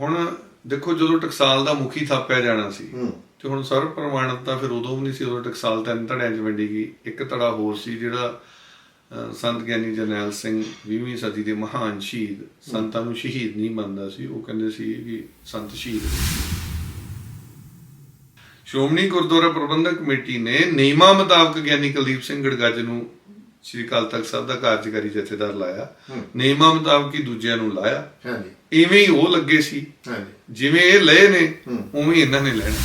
ਹੁਣ ਦੇਖੋ ਜਦੋਂ ਟਕਸਾਲ ਦਾ ਮੁਖੀ ਥਾਪਿਆ ਜਾਣਾ ਸੀ ਤੇ ਹੁਣ ਸਰਵ ਪ੍ਰਮਾਣਿਤ ਫਿਰ ਉਦੋਂ ਵੀ ਨਹੀਂ ਸੀ ਉਦੋਂ ਟਕਸਾਲ ਤਿੰਨ ਧੜਿਆਂ 'ਚ ਵੰਡੀ ਗਈ। ਇੱਕ ਧੜਾ ਹੋਰ ਸੀ ਜਿਹੜਾ ਸੰਤ ਗਿਆਨੀ ਜਰਨੈਲ ਸਿੰਘ 20ਵੀਂ ਸਦੀ ਦੇ ਮਹਾਨ ਸ਼ਹੀਦ ਸੰਤਾਂ ਨੂੰ ਸ਼ਹੀਦ ਨਹੀਂ ਮੰਨਦਾ ਸੀ ਉਹ ਕਹਿੰਦੇ ਸੀ ਕਿ ਸੰਤ ਸ਼ਹੀਦ। ਸ਼੍ਰੋਮਣੀ ਗੁਰਦੁਆਰਾ ਪ੍ਰਬੰਧਕ ਕਮੇਟੀ ਨੇ ਨਿਯਮਾਂ ਮੁਤਾਬਕ ਗਿਆਨੀ ਕੁਲਦੀਪ ਸਿੰਘ ਗੜਗੱਜ ਨੂੰ ਸ੍ਰੀ ਅਕਾਲ ਤਖਤ ਸਾਹਿਬ ਦਾ ਕਾਰਜਕਾਰੀ ਜਥੇਦਾਰ ਲਾਇਆ। ਨਿਯਮਾਂ ਮੁਤਾਬਕ ਹੀ ਦੂਜਿਆਂ ਨੂੰ ਲਾਇਆ। ਹਾਂਜੀ। ਇਵੇਂ ਹੀ ਉਹ ਲੱਗੇ ਸੀ। ਹਾਂਜੀ। ਜਿਵੇਂ ਇਹ ਲਏ ਨੇ। ਉਵੇਂ ਇਹਨਾਂ ਨੇ ਲੈਣਾ।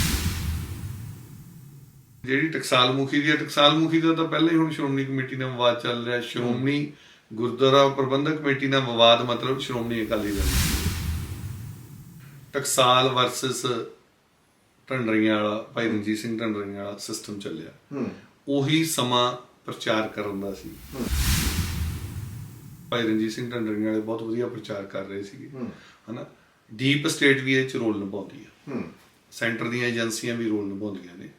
ਜਿਹੜੀ ਟਕਸਾਲ ਮੁਖੀ ਦੀ ਟਕਸਾਲ ਮੁਖੀ ਦਾ ਤਾਂ ਪਹਿਲਾਂ ਹੀ ਹੁਣ ਸ਼੍ਰੋਮਣੀ ਕਮੇਟੀ ਨਾਲ ਵਿਵਾਦ ਚੱਲ ਰਿਹਾ। ਸ਼੍ਰੋਮਣੀ ਗੁਰਦੁਆਰਾ ਪ੍ਰਬੰਧਕ ਕਮੇਟੀ ਨਾਲ ਵਿਵਾਦ ਮਤਲਬ ਸ਼੍ਰੋਮਣੀ ਅਕਾਲੀ ਦਲ ਟਕਸਾਲ ਵਰਸਸ ਢੰਡਰੀਆਂ ਵਾਲਾ ਭਾਈ ਰਣਜੀਤ ਸਿੰਘ ਢੰਡਰੀਆਂ ਵਾਲਾ ਸਿਸਟਮ ਚੱਲਿਆ। ਹੂੰ। ਉਹੀ ਸਮਾਂ ਪ੍ਰਚਾਰ ਕਰਨ ਦਾ ਸੀ। ਭਾਈ ਰਣਜੀਤ ਸਿੰਘ ਢੰਡਰੀਆਂ ਵਾਲੇ ਬਹੁਤ ਵਧੀਆ ਪ੍ਰਚਾਰ ਕਰ ਰਹੇ ਸੀਗੇ। ਹਨਾ? ਡੀਪ ਸਟੇਟ ਵੀ ਇਹ ਚ ਰੋਲ ਨਿਭਾਉਂਦੀ ਹੂੰ। ਸੈਂਟਰ ਦੀਆਂ ਏਜੰਸੀਆਂ ਵੀ ਰੋਲ ਨਿਭਾਉਂਦੀਆਂ ਨੇ।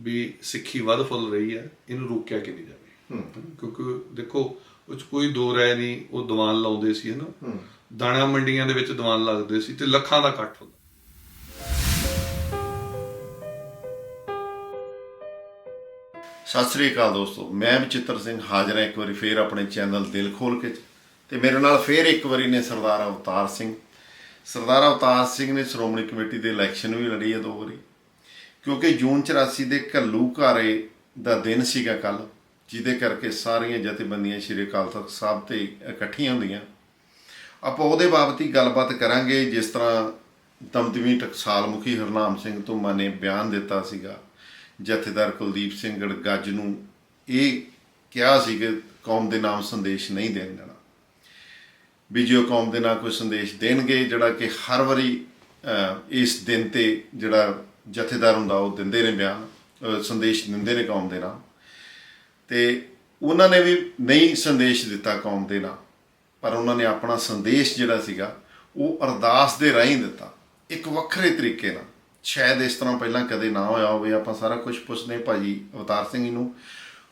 ਵੀ ਸਿੱਖੀ ਵੱਧ ਫੁੱਲ ਰਹੀ ਹੈ ਇਹਨੂੰ ਰੋਕਿਆ ਕਿਵੇਂ ਜਾਵੇ? ਕਿਉਂਕਿ ਦੇਖੋ ਉਹ 'ਚ ਕੋਈ ਦੋ ਰਾਏ ਨਹੀਂ ਉਹ ਦੀਵਾਨ ਲਾਉਂਦੇ ਸੀ ਹਨਾ? ਦਾਣਾ ਮੰਡੀਆਂ ਦੇ ਵਿੱਚ ਦੀਵਾਨ ਲੱਗਦੇ ਸੀ ਤੇ ਲੱਖਾਂ ਦਾ ਇਕੱਠ ਹੁੰਦਾ। ਸਤਿ ਸ੍ਰੀ ਅਕਾਲ ਦੋਸਤੋ, ਮੈਂ ਬਚਿੱਤਰ ਸਿੰਘ ਹਾਜ਼ਰ ਹਾਂ ਇੱਕ ਵਾਰੀ ਫੇਰ ਆਪਣੇ ਚੈਨਲ ਦਿਲ ਖੋਲ ਕੇ ਤੇ ਮੇਰੇ ਨਾਲ ਫੇਰ ਇੱਕ ਵਾਰੀ ਨੇ ਸਰਦਾਰ ਅਵਤਾਰ ਸਿੰਘ। ਸਰਦਾਰ ਅਵਤਾਰ ਸਿੰਘ ਨੇ ਸ਼੍ਰੋਮਣੀ ਕਮੇਟੀ ਦੇ ਇਲੈਕਸ਼ਨ ਵੀ ਲੜੀ ਹੈ ਦੋ ਵਾਰੀ, ਕਿਉਂਕਿ ਜੂਨ 84 ਦੇ ਘੱਲੂ ਘਾਰੇ ਦਾ ਦਿਨ ਸੀਗਾ ਕੱਲ, ਜਿਹਦੇ ਕਰਕੇ ਸਾਰੀਆਂ ਜਥੇਬੰਦੀਆਂ ਸ਼੍ਰੀ ਅਕਾਲ ਤਖਤ ਸਾਹਿਬ ਤੇ ਇਕੱਠੀਆਂ ਹੁੰਦੀਆਂ। ਆਪਾਂ ਉਹਦੇ ਬਾਬਤ ਹੀ ਗੱਲਬਾਤ ਕਰਾਂਗੇ ਜਿਸ ਤਰ੍ਹਾਂ ਦਮਦਮੀ ਟਕਸਾਲ ਮੁਖੀ ਹਰਨਾਮ ਸਿੰਘ ਧੁੰਮਾ ਨੇ ਬਿਆਨ ਦਿੱਤਾ ਸੀਗਾ। ਜਥੇਦਾਰ ਕੁਲਦੀਪ ਸਿੰਘ ਗੜਗੱਜ ਨੂੰ ਇਹ ਕਿਹਾ ਸੀ ਕਿ ਕੌਮ ਦੇ ਨਾਮ ਸੰਦੇਸ਼ ਨਹੀਂ ਦੇਣ ਦੇਣਾ। ਵੀ ਜੇ ਉਹ ਕੌਮ ਦੇ ਨਾਲ ਕੋਈ ਸੰਦੇਸ਼ ਦੇਣਗੇ, ਜਿਹੜਾ ਕਿ ਹਰ ਵਾਰੀ ਇਸ ਦਿਨ ਤੇ ਜਿਹੜਾ ਜਥੇਦਾਰ ਹੁੰਦਾ, ਉਹ ਦਿੰਦੇ ਨੇ ਬਿਆਨ ਸੰਦੇਸ਼ ਦਿੰਦੇ ਨੇ ਕੌਮ ਦੇ ਨਾਲ ਤੇ ਉਹਨਾਂ ਨੇ ਵੀ ਨਹੀਂ ਸੰਦੇਸ਼ ਦਿੱਤਾ ਕੌਮ ਦੇ ਨਾਲ ਪਰ ਉਹਨਾਂ ਨੇ ਆਪਣਾ ਸੰਦੇਸ਼ ਜਿਹੜਾ ਸੀਗਾ, ਉਹ ਅਰਦਾਸ ਦੇ ਰਾਹੀਂ ਦਿੱਤਾ, ਇੱਕ ਵੱਖਰੇ ਤਰੀਕੇ ਨਾਲ। ਸ਼ਾਇਦ ਇਸ ਤਰ੍ਹਾਂ ਪਹਿਲਾਂ ਕਦੇ ਨਾ ਹੋਇਆ ਹੋਵੇ, ਆਪਾਂ ਸਾਰਾ ਕੁਝ ਪੁੱਛਦੇ ਹਾਂ ਭਾਜੀ ਅਵਤਾਰ ਸਿੰਘ ਜੀ ਨੂੰ,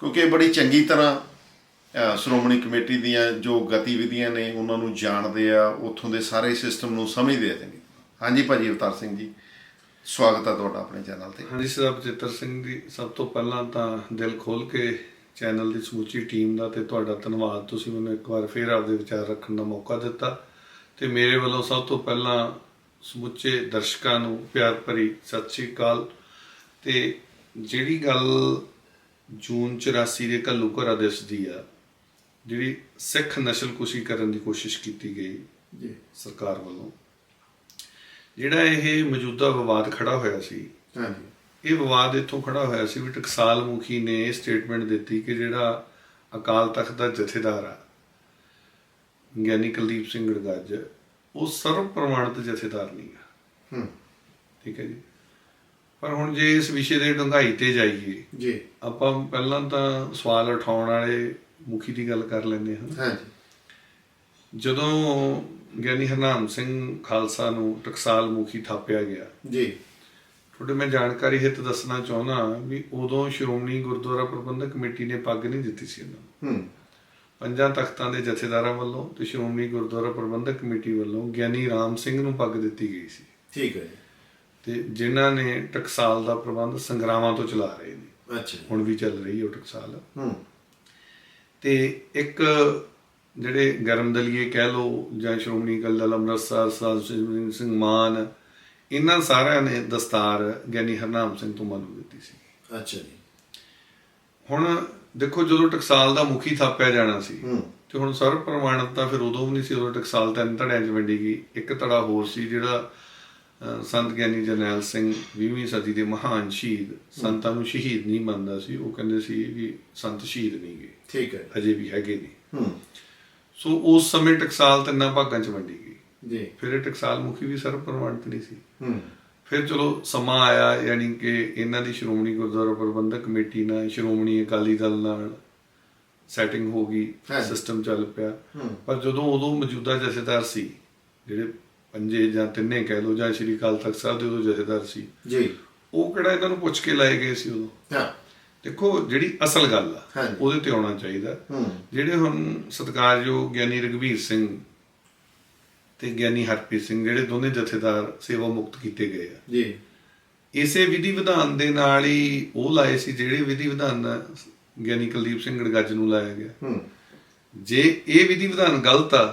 ਕਿਉਂਕਿ ਇਹ ਬੜੀ ਚੰਗੀ ਤਰ੍ਹਾਂ ਸ਼੍ਰੋਮਣੀ ਕਮੇਟੀ ਦੀਆਂ ਜੋ ਗਤੀਵਿਧੀਆਂ ਨੇ, ਉਹਨਾਂ ਨੂੰ ਜਾਣਦੇ ਆ, ਉੱਥੋਂ ਦੇ ਸਾਰੇ ਸਿਸਟਮ ਨੂੰ ਸਮਝਦੇ ਆ ਚੰਗੀ ਤਰ੍ਹਾਂ। ਹਾਂਜੀ ਭਾਜੀ ਅਵਤਾਰ ਸਿੰਘ ਜੀ, ਸਵਾਗਤ ਆ ਤੁਹਾਡਾ ਆਪਣੇ ਚੈਨਲ ਤੇ ਹਾਂਜੀ ਸਰ ਬਚਿੱਤਰ ਸਿੰਘ ਜੀ, ਸਭ ਤੋਂ ਪਹਿਲਾਂ ਤਾਂ ਦਿਲ ਖੋਲ ਕੇ ਚੈਨਲ ਦੀ ਸਮੁੱਚੀ ਟੀਮ ਦਾ ਤੇ ਤੁਹਾਡਾ ਧੰਨਵਾਦ ਤੁਸੀਂ ਮੈਨੂੰ ਇੱਕ ਵਾਰ ਫੇਰ ਆਪਦੇ ਵਿਚਾਰ ਰੱਖਣ ਦਾ ਮੌਕਾ ਦਿੱਤਾ ਤੇ ਮੇਰੇ ਵੱਲੋਂ ਸਭ ਤੋਂ ਪਹਿਲਾਂ ਸਮੁੱਚੇ ਦਰਸ਼ਕਾਂ ਨੂੰ ਪਿਆਰ ਭਰੀ ਸਤਿ ਸ਼੍ਰੀ ਅਕਾਲ। ਤੇ ਜਿਹੜੀ ਗੱਲ ਜੂਨ 84 ਦੇ ਕੱਲੂ ਘਰਾ ਦਿਸਦੀ ਆ ਜਿਹੜੀ ਸਿੱਖ ਨਸਲਕੁਸ਼ੀ ਕਰਨ ਦੀ ਕੋਸ਼ਿਸ਼ ਕੀਤੀ ਗਈ ਜੀ। ਸਰਕਾਰ ਵੱਲੋਂ ਜਿਹੜਾ ਇਹ ਮੌਜੂਦਾ ਵਿਵਾਦ ਖੜਾ ਹੋਇਆ ਸੀ ਹਾਂਜੀ। ਇਹ ਵਿਵਾਦ ਇੱਥੋਂ ਖੜਾ ਹੋਇਆ ਸੀ ਵੀ ਟਕਸਾਲ ਮੁਖੀ ਨੇ ਇਹ ਸਟੇਟਮੈਂਟ ਦਿੱਤੀ ਕਿ ਜਿਹੜਾ ਅਕਾਲ ਤਖਤ ਦਾ ਜਥੇਦਾਰ ਆ ਗਿਆਨੀ ਕੁਲਦੀਪ ਸਿੰਘ ਗੜਗੱਜ ਉਹ ਸਰਵ ਪ੍ਰਮਾਣਿਤ ਜਥੇਦਾਰ ਨਹੀਂ ਆ। ਹੂੰ। ਠੀਕ ਹੈ ਜੀ। ਪਰ ਹੁਣ ਜੇ ਇਸ ਵਿਸ਼ੇ ਦੇ ਡੂੰਘਾਈ ਤੇ ਜਾਈਏ ਜੀ। ਆਪਾਂ ਪਹਿਲਾਂ ਤਾਂ ਸਵਾਲ ਉਠਾਉਣ ਵਾਲੇ ਮੁਖੀ ਦੀ ਗੱਲ ਕਰ ਲੈਂਦੇ ਹਾਂ। ਹਾਂਜੀ ਜਦੋਂ ਗਿਆਨੀ ਹਰਨਾਮ ਸਿੰਘ ਖਾਲਸਾ ਨੂੰ ਟਕਸਾਲ ਮੁਖੀ ਥਾਪਿਆ ਗਿਆ ਜੀ। ਤੁਹਾਡੇ ਮੈਂ ਜਾਣਕਾਰੀ ਹਿੱਤ ਦੱਸਣਾ ਚਾਹੁੰਦਾ ਵੀ ਉਦੋਂ ਸ਼੍ਰੋਮਣੀ ਗੁਰਦੁਆਰਾ ਪ੍ਰਬੰਧਕ ਕਮੇਟੀ ਨੇ ਪੱਗ ਨਹੀਂ ਦਿੱਤੀ ਸੀ ਉਹਨਾਂ ਨੂੰ। ਹੂੰ। ਪੰਜਾਂ ਤਖਤਾਂ ਦੇ ਜਥੇਦਾਰਾਂ ਵੱਲੋਂ ਤੇ ਸ਼੍ਰੋਮਣੀ ਗੁਰਦੁਆਰਾ ਪ੍ਰਬੰਧਕ ਕਮੇਟੀ ਵੱਲੋਂ ਗਿਆਨੀ ਰਾਮ ਸਿੰਘ ਨੂੰ ਪੱਗ ਦਿੱਤੀ ਗਈ ਸੀ। ਠੀਕ ਹੈ ਤੇ ਜਿਨ੍ਹਾਂ ਨੇ ਟਕਸਾਲ ਦਾ ਪ੍ਰਬੰਧ ਸੰਗਰਾਮਾਂ ਤੋਂ ਚਲਾ ਰਹੇ ਨੇ। ਅੱਛਾ ਹੁਣ ਵੀ ਚੱਲ ਰਹੀ ਹੈ ਟਕਸਾਲ। ਹੂੰ। ਤੇ ਇੱਕ ਜਿਹੜੇ ਗਰਮ ਦਲੀਏ ਕਹਿ ਲੋ ਜਾਂ ਸ਼੍ਰੋਮਣੀ ਅਕਾਲੀ ਦਲ ਅੰਮ੍ਰਿਤਸਰ ਸਾਹਿਬ ਸਿੰਘ ਮਾਨ ਇਹਨਾਂ ਸਾਰਿਆਂ ਨੇ ਦਸਤਾਰ ਗਿਆਨੀ ਹਰਨਾਮ ਸਿੰਘ ਤੋਂ ਨੂੰ ਦਿੱਤੀ ਸੀ। ਅੱਛਾ ਜੀ। ਹੁਣ ਦੇਖੋ ਜਦੋਂ ਟਕਸਾਲ ਦਾ ਮੁਖੀ ਥਾਪਿਆ ਜਾਣਾ ਸੀ ਤੇ ਹੁਣ ਸਰਵ ਪ੍ਰਮਾਣਿਤ ਤਾਂ ਫਿਰ ਉਦੋਂ ਵੀ ਨਹੀਂ ਸੀ ਉਦੋਂ ਟਕਸਾਲ ਤਿੰਨ ਧੜਿਆਂ 'ਚ ਵੰਡੀ ਗਈ। ਇੱਕ ਧੜਾ ਹੋਰ ਸੀ ਜਿਹੜਾ ਸੰਤ ਗਿਆਨੀ ਜਰਨੈਲ ਸਿੰਘ 20ਵੀਂ ਸਦੀ ਦੇ ਮਹਾਨ ਸ਼ਹੀਦ ਸੰਤਾਂ ਨੂੰ ਸ਼ਹੀਦ ਨਹੀਂ ਮੰਨਦਾ ਸੀ। ਉਹ ਕਹਿੰਦੇ ਸੀ ਕਿ ਸੰਤ ਸ਼ਹੀਦ ਨਹੀਂ ਗਏ। ਠੀਕ ਹੈ। ਅਜੇ ਵੀ ਹੈਗੇ ਨੇ। ਹੂੰ। ਸੋ ਉਸ ਸਮੇਂ ਟਕਸਾਲ ਤਿੰਨਾਂ ਭਾਗਾਂ 'ਚ ਵੰਡੀ ਗਈ। ਜੀ। ਫਿਰ ਇਹ ਟਕਸਾਲ ਮੁਖੀ ਵੀ ਸਰਵ ਪ੍ਰਮਾਣਿਤ ਨਹੀਂ ਸੀ। ਹੂੰ। ਫਿਰ ਚਲੋ ਸਮਾਂ ਆਇਆ ਯਾਨੀ ਕਿ ਇਹਨਾਂ ਦੀ ਸ਼੍ਰੋਮਣੀ ਗੁਰਦੁਆਰਾ ਪ੍ਰਬੰਧਕ ਕਮੇਟੀ ਨਾਲ ਸ਼੍ਰੋਮਣੀ ਅਕਾਲੀ ਦਲ ਨਾਲ ਸੈਟਿੰਗ ਹੋ ਗਈ। ਸਿਸਟਮ ਚੱਲ ਪਿਆ। ਪਰ ਜਦੋਂ ਉਦੋਂ ਮੌਜੂਦਾ ਜਥੇਦਾਰ ਸੀ ਜਿਹੜੇ ਪੰਜੇ ਜਾਂ ਤਿੰਨੇ ਕਹਿ ਲਓ ਜਾਂ ਸ਼੍ਰੀ ਅਕਾਲ ਤਖਤ ਸਾਹਿਬ ਦੇ ਉਦੋਂ ਜਥੇਦਾਰ ਸੀ ਜੀ ਉਹ ਕਿਹੜਾ ਇਹਨਾਂ ਨੂੰ ਪੁੱਛ ਕੇ ਲਾਏ ਗਏ ਸੀ ਉਦੋਂ ਹਾਂ ਦੇਖੋ ਜਿਹੜੀ ਅਸਲ ਗੱਲ ਆ। ਉਹਦੇ ਤੇ ਆਉਣਾ ਚਾਹੀਦਾ ਜਿਹੜੇ ਹੁਣ ਸਤਿਕਾਰਯੋਗ ਗਿਆਨੀ ਰਗਵੀਰ ਸਿੰਘ ਤੇ ਗਿਆਨੀ ਹਰਪ੍ਰੀਤ ਸਿੰਘ ਜਿਹੜੇ ਦੋਨੇ ਜਥੇਦਾਰ ਸੇਵਾ ਮੁਕਤ ਕੀਤੇ ਗਏ ਆ। ਜੀ। ਇਸੇ ਵਿਧੀ ਵਿਧਾਨ ਦੇ ਨਾਲ ਹੀ ਉਹ ਲਾਏ ਸੀ ਜਿਹੜੇ ਵਿਧੀ ਵਿਧਾਨ ਗਿਆਨੀ ਕੁਲਦੀਪ ਸਿੰਘ ਗੜਗੱਜ ਨੂੰ ਲਾਇਆ ਗਿਆ। ਹੂੰ। ਜੇ ਇਹ ਵਿਧੀ ਵਿਧਾਨ ਗਲਤ ਆ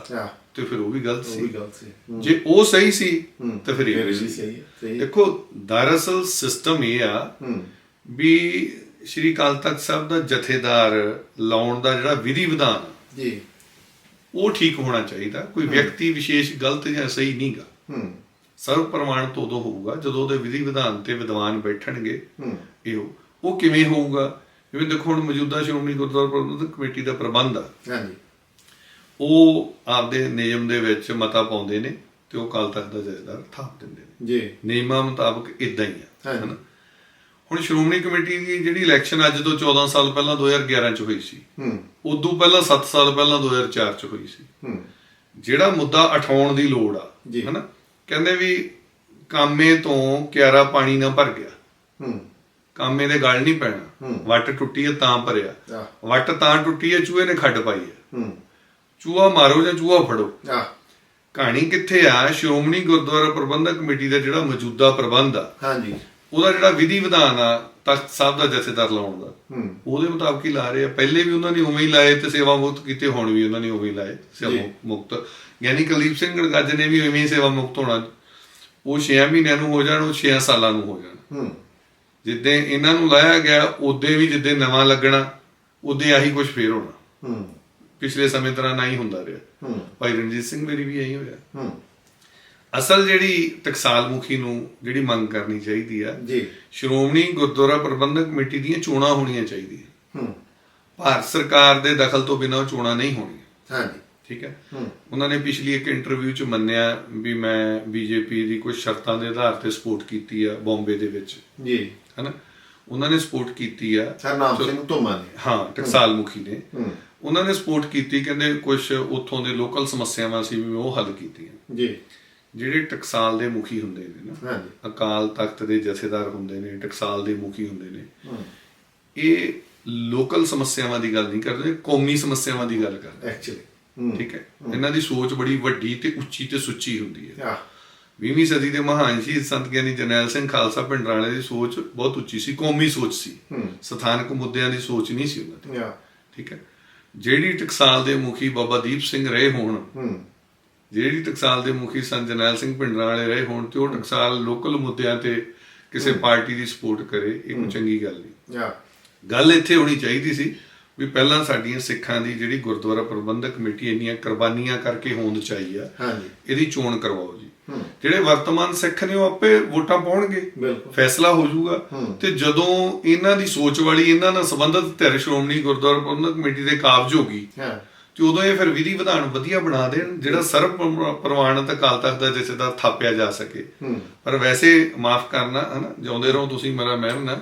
ਤੇ ਫਿਰ ਉਹ ਵੀ ਗਲਤ ਉਹ ਵੀ ਸੀ। ਜੇ ਉਹ ਸਹੀ ਸੀ। ਤਾਂ ਫਿਰ ਇਹ ਵੀ ਸਹੀ ਹੈ। ਦੇਖੋ ਦਰਅਸਲ ਸਿਸਟਮ ਇਹ ਆ ਹੂੰ। ਵੀ ਸ਼੍ਰੀ ਅਕਾਲ ਤਖਤ ਸਾਹਿਬ ਦਾ ਜਥੇਦਾਰ ਲਾਉਣ ਦਾ ਜਿਹੜਾ ਵਿਧੀ ਵਿਧਾਨ ਜੀ। ਉਹ ਠੀਕ ਹੋਣਾ ਚਾਹੀਦਾ ਕੋਈ ਵਿਅਕਤੀ ਵਿਸ਼ੇਸ਼ ਗਲਤ ਜਾਂ ਸਹੀ ਨਹੀਂਗਾ। ਹੂੰ ਸਰਵ ਪ੍ਰਮਾਣ ਤੋਂ ਉਦੋਂ ਹੋਊਗਾ ਜਦੋਂ ਉਹਦੇ ਵਿਧੀ ਵਿਧਾਨ ਤੇ ਵਿਦਵਾਨ ਬੈਠਣਗੇ। ਹੂੰ ਇਹੋ। ਉਹ ਕਿਵੇਂ ਹੋਊਗਾ? ਜਿਵੇਂ ਦੇਖੋ ਹੁਣ ਮੌਜੂਦਾ ਸ਼੍ਰੋਮਣੀ ਗੁਰਦੁਆਰਾ ਪ੍ਰਬੰਧਕ ਕਮੇਟੀ ਦਾ ਪ੍ਰਬੰਧ ਆ। ਹਾਂਜੀ। ਉਹ ਆਪਦੇ ਨਿਯਮ ਦੇ ਵਿੱਚ ਮਤਾ ਪਾਉਂਦੇ ਨੇ ਤੇ ਉਹ ਕਾਲ ਤਖਤ ਦਾ ਜਥੇਦਾਰ ਥਾਪ ਦਿੰਦੇ ਨੇ। ਜੀ। ਨਿਯਮਾਂ ਮੁਤਾਬਕ ਇਦਾਂ ਹੀ ਆ। ਹਨਾ? ਹੁਣ ਸ਼੍ਰੋਮਣੀ ਕਮੇਟੀ ਦੀ ਜਿਹੜੀ ਇਲੈਕਸ਼ਨ ਅੱਜ ਤੋਂ 14 ਸਾਲ ਪਹਿਲਾਂ 2011 ਚ ਹੋਈ ਸੀ। ਹੂੰ ਉਦੋਂ ਪਹਿਲਾਂ 7 ਸਾਲ ਪਹਿਲਾਂ 2004 ਚ ਹੋਈ ਸੀ। ਹੂੰ। ਜਿਹੜਾ ਮੁੱਦਾ ਉਠਾਉਣ ਦੀ ਲੋੜ ਆ। ਹਨਾ? ਕਹਿੰਦੇ ਵੀ ਕਾਮੇ ਤੋਂ ਕਿਆਰਾ ਪਾਣੀ ਨਾ ਭਰ ਗਿਆ। ਹੂੰ। ਕਾਮੇ ਦੇ ਗਲ ਨਹੀਂ ਪੈਣਾ। ਵੱਟ ਟੁੱਟੀ ਹੈ ਤਾਂ ਭਰਿਆ। ਵੱਟ ਤਾਂ ਟੁੱਟੀ ਹੈ ਚੂਹੇ ਨੇ ਖੱਡ ਪਾਈ ਹੈ ਹੂੰ। ਚੂਹਾ ਮਾਰੋ ਜਾਂ ਚੂਹਾ ਫੜੋ। ਕਹਾਣੀ ਕਿੱਥੇ ਆ? ਸ਼੍ਰੋਮਣੀ ਗੁਰਦੁਆਰਾ ਪ੍ਰਬੰਧਕ ਕਮੇਟੀ ਦਾ ਜਿਹੜਾ ਮੌਜੂਦਾ ਪ੍ਰਬੰਧ ਆ। ਹਾਂਜੀ। ਉਹਦਾ ਜਿਹੜਾ ਵਿਧੀ ਵਿਧਾਨ ਆ ਤਖਤ ਸਾਹਿਬ ਦਾ ਜਥੇਦਾਰ ਲਾਉਣ ਦਾ ਉਹਦੇ ਮੁਤਾਬਕ ਹੀ ਲਾ ਰਹੇ ਆ। ਪਹਿਲੇ ਵੀ ਉਹਨਾਂ ਨੇ ਉਵੇਂ ਹੀ ਲਾਏ ਤੇ ਸੇਵਾ ਮੁਕਤ ਕੀਤੇ ਹੁਣ ਵੀ ਉਹਨਾਂ ਨੇ ਉਵੇਂ ਹੀ ਲਾਏ ਸੇਵਾ। ਮੁਕਤ। ਯਾਨੀ ਕੁਲਦੀਪ ਸਿੰਘ ਗੜਗੱਜ ਨੇ ਵੀ ਉਵੇਂ ਹੀ ਸੇਵਾ ਮੁਕਤ ਹੋਣਾ। ਉਹ 6 ਮਹੀਨਿਆਂ ਨੂੰ ਹੋ ਜਾਣ ਉਹ 6 ਸਾਲਾਂ ਨੂੰ ਹੋ ਜਾਣ। ਜਿੱਦਾਂ ਇਹਨਾਂ ਨੂੰ ਲਾਇਆ ਗਿਆ ਉਦੋਂ ਵੀ ਜਿੱਦਾਂ ਨਵਾਂ ਲੱਗਣਾ ਉਦੋਂ ਆਹੀ ਕੁਝ ਫੇਰ ਹੋਣਾ। ਹੂੰ। ਪਿਛਲੇ ਸਮੇਂ ਤਰ੍ਹਾਂ ਨਾ ਹੀ ਹੁੰਦਾ ਰਿਹਾ। ਹੂੰ। ਭਾਈ ਰਣਜੀਤ ਸਿੰਘ ਮੇਰੀ ਵੀ ਇਹੀ ਹੋਇਆ। ਹੂੰ। ਅਸਲ ਜਿਹੜੀ ਟਕਸਾਲ ਮੁਖੀ ਨੂੰ ਜਿਹੜੀ ਮੰਗ ਕਰਨੀ ਚਾਹੀਦੀ ਆ ਜੀ। ਸ਼੍ਰੋਮਣੀ ਗੁਰਦੁਆਰਾ ਪ੍ਰਬੰਧਕ ਕਮੇਟੀ ਦੀਆਂ ਚੋਣਾਂ ਹੋਣੀਆਂ ਚਾਹੀਦੀਆਂ। ਹੂੰ। ਭਾਰਤ ਸਰਕਾਰ ਦੇ ਦਖਲ ਤੋਂ ਬਿਨਾਂ ਚੋਣਾਂ ਨਹੀਂ ਹੋਣੀਆਂ। ਹਾਂਜੀ। ਠੀਕ ਹੈ ਹੂੰ। ਉਹਨਾਂ ਨੇ ਪਿਛਲੀ ਇੱਕ ਇੰਟਰਵਿਊ 'ਚ ਮੰਨਿਆ ਵੀ ਮੈਂ ਬੀਜੇਪੀ ਦੀ ਕੁਝ ਸ਼ਰਤਾਂ ਦੇ ਆਧਾਰ ਤੇ ਸਪੋਰਟ ਕੀਤੀ ਆ ਬੰਬੇ ਦੇ ਵਿੱਚ। ਜੀ। ਹਨਾ? ਉਹਨਾਂ ਨੇ ਸਪੋਰਟ ਕੀਤੀ ਆ। ਸਰਨਾਮ ਸਿੰਘ ਧੋਮਾ ਨੇ ਹਾਂ ਟਕਸਾਲ ਮੁਖੀ ਨੇ। ਹੂੰ। ਉਹਨਾਂ ਨੇ ਸਪੋਰਟ ਕੀਤੀ ਕਹਿੰਦੇ ਕੁਝ ਉੱਥੋਂ ਦੇ ਲੋਕਲ ਸਮੱਸਿਆਵਾਂ ਸੀ ਵੀ ਉਹ ਹੱਲ ਕੀਤੀਆਂ। ਜੀ। ਜਿਹੜੇ ਟਕਸਾਲ ਦੇ ਮੁਖੀ ਹੁੰਦੇ ਨੇ ਨਾ ਹਾਂਜੀ। ਅਕਾਲ ਤਖਤ ਦੇ ਜਥੇਦਾਰ ਹੁੰਦੇ ਨੇ ਟਕਸਾਲ ਦੇ ਮੁਖੀ ਹੁੰਦੇ ਨੇ। ਇਹ ਲੋਕਲ ਸਮੱਸਿਆਵਾਂ ਦੀ ਗੱਲ ਨਹੀਂ ਕਰਦੇ ਕੌਮੀ ਸਮੱਸਿਆਵਾਂ ਦੀ ਗੱਲ ਕਰਦੇ। ਐਕਚੁਅਲੀ ਠੀਕ ਹੈ? ਇਹਨਾਂ ਦੀ ਸੋਚ ਬੜੀ ਵੱਡੀ ਤੇ ਉੱਚੀ ਤੇ ਸੁੱਚੀ ਹੁੰਦੀ ਹੈ। ਆ 20ਵੀਂ ਸਦੀ ਦੇ ਮਹਾਨ ਸ਼ਹੀਦ ਸੰਤ ਗਿਆਨੀ ਜਰਨੈਲ ਸਿੰਘ ਖਾਲਸਾ ਪਿੰਡਰਾਲੇ ਦੀ ਸੋਚ ਬਹੁਤ ਉੱਚੀ ਸੀ ਕੌਮੀ ਸੋਚ ਸੀ। ਸਥਾਨਕ ਮੁੱਦਿਆਂ ਦੀ ਸੋਚ ਨਹੀਂ ਸੀ ਉਹਨਾਂ ਦੀ। ਠੀਕ ਹੈ? ਜਿਹੜੀ ਟਕਸਾਲ ਦੇ ਮੁਖੀ ਬਾਬਾ ਦੀਪ ਸਿੰਘ ਰਹੇ ਹੋਣ ਜਿਹੜੀ ਟਕਸਾਲ ਦੇ ਮੁਖੀ ਜਰਨੈਲ ਸਿੰਘ ਪਿੰਡਰਾਲੇ ਰਹੇ ਹੋਣ ਤੇ ਉਹ ਟਕਸਾਲ ਲੋਕਲ ਮੁੱਦਿਆਂ ਤੇ ਕਿਸੇ ਪਾਰਟੀ ਦੀ ਸਪੋਰਟ ਕਰੇ ਇਹ ਕੋਈ ਚੰਗੀ ਗੱਲ ਨਹੀਂ। ਗੱਲ ਇੱਥੇ ਹੋਣੀ ਚਾਹੀਦੀ ਸੀ ਵੀ ਪਹਿਲਾਂ ਸਾਡੀਆਂ ਸਿੱਖਾਂ ਦੀ ਜਿਹੜੀ ਗੁਰਦੁਆਰਾ ਪ੍ਰਬੰਧਕ ਕਮੇਟੀ ਇੰਨੀਆਂ ਕੁਰਬਾਨੀਆਂ ਕਰਕੇ ਹੋਂਦ ਚਾਹੀ ਆ ਹਾਂਜੀ। ਇਹਦੀ ਚੋਣ ਕਰਵਾਓ ਜੀ। ਜਿਹੜੇ ਵਰਤਮਾਨ ਸਿੱਖ ਨੇ ਉਹ ਆਪੇ ਵੋਟਾਂ ਪਾਉਣਗੇ। ਫੈਸਲਾ ਹੋ ਜਾਊਗਾ। ਤੇ ਜਦੋਂ ਇਹਨਾਂ ਦੀ ਸੋਚ ਵਾਲੀ ਇਹਨਾਂ ਨਾਲ ਸੰਬੰਧਿਤ ਧਿਰ ਸ਼੍ਰੋਮਣੀ ਗੁਰਦੁਆਰਾ ਪ੍ਰਬੰਧਕ ਕਮੇਟੀ ਦੇ ਕਾਬਜ ਹੋਗੀ ਹਾਂ। ਤੇ ਉਦੋਂ ਇਹ ਫਿਰ ਵਿਧੀ ਵਿਧਾਨ ਵਧੀਆ ਬਣਾ ਦੇਣ ਜਿਹੜਾ ਸਰਬ ਪ੍ਰਮ- ਪ੍ਰਵਾਨਿਤ ਅਕਾਲ ਤਖਤ ਦਾ ਜਥੇਦਾਰ ਥਾਪਿਆ ਜਾ ਸਕੇ। ਪਰ ਵੈਸੇ ਮਾਫ ਕਰਨਾ ਹਨਾ ਜਿਉਂਦੇ ਰਹੋ ਤੁਸੀਂ ਮੇਰਾ ਮਹਿਮ ਨਾ।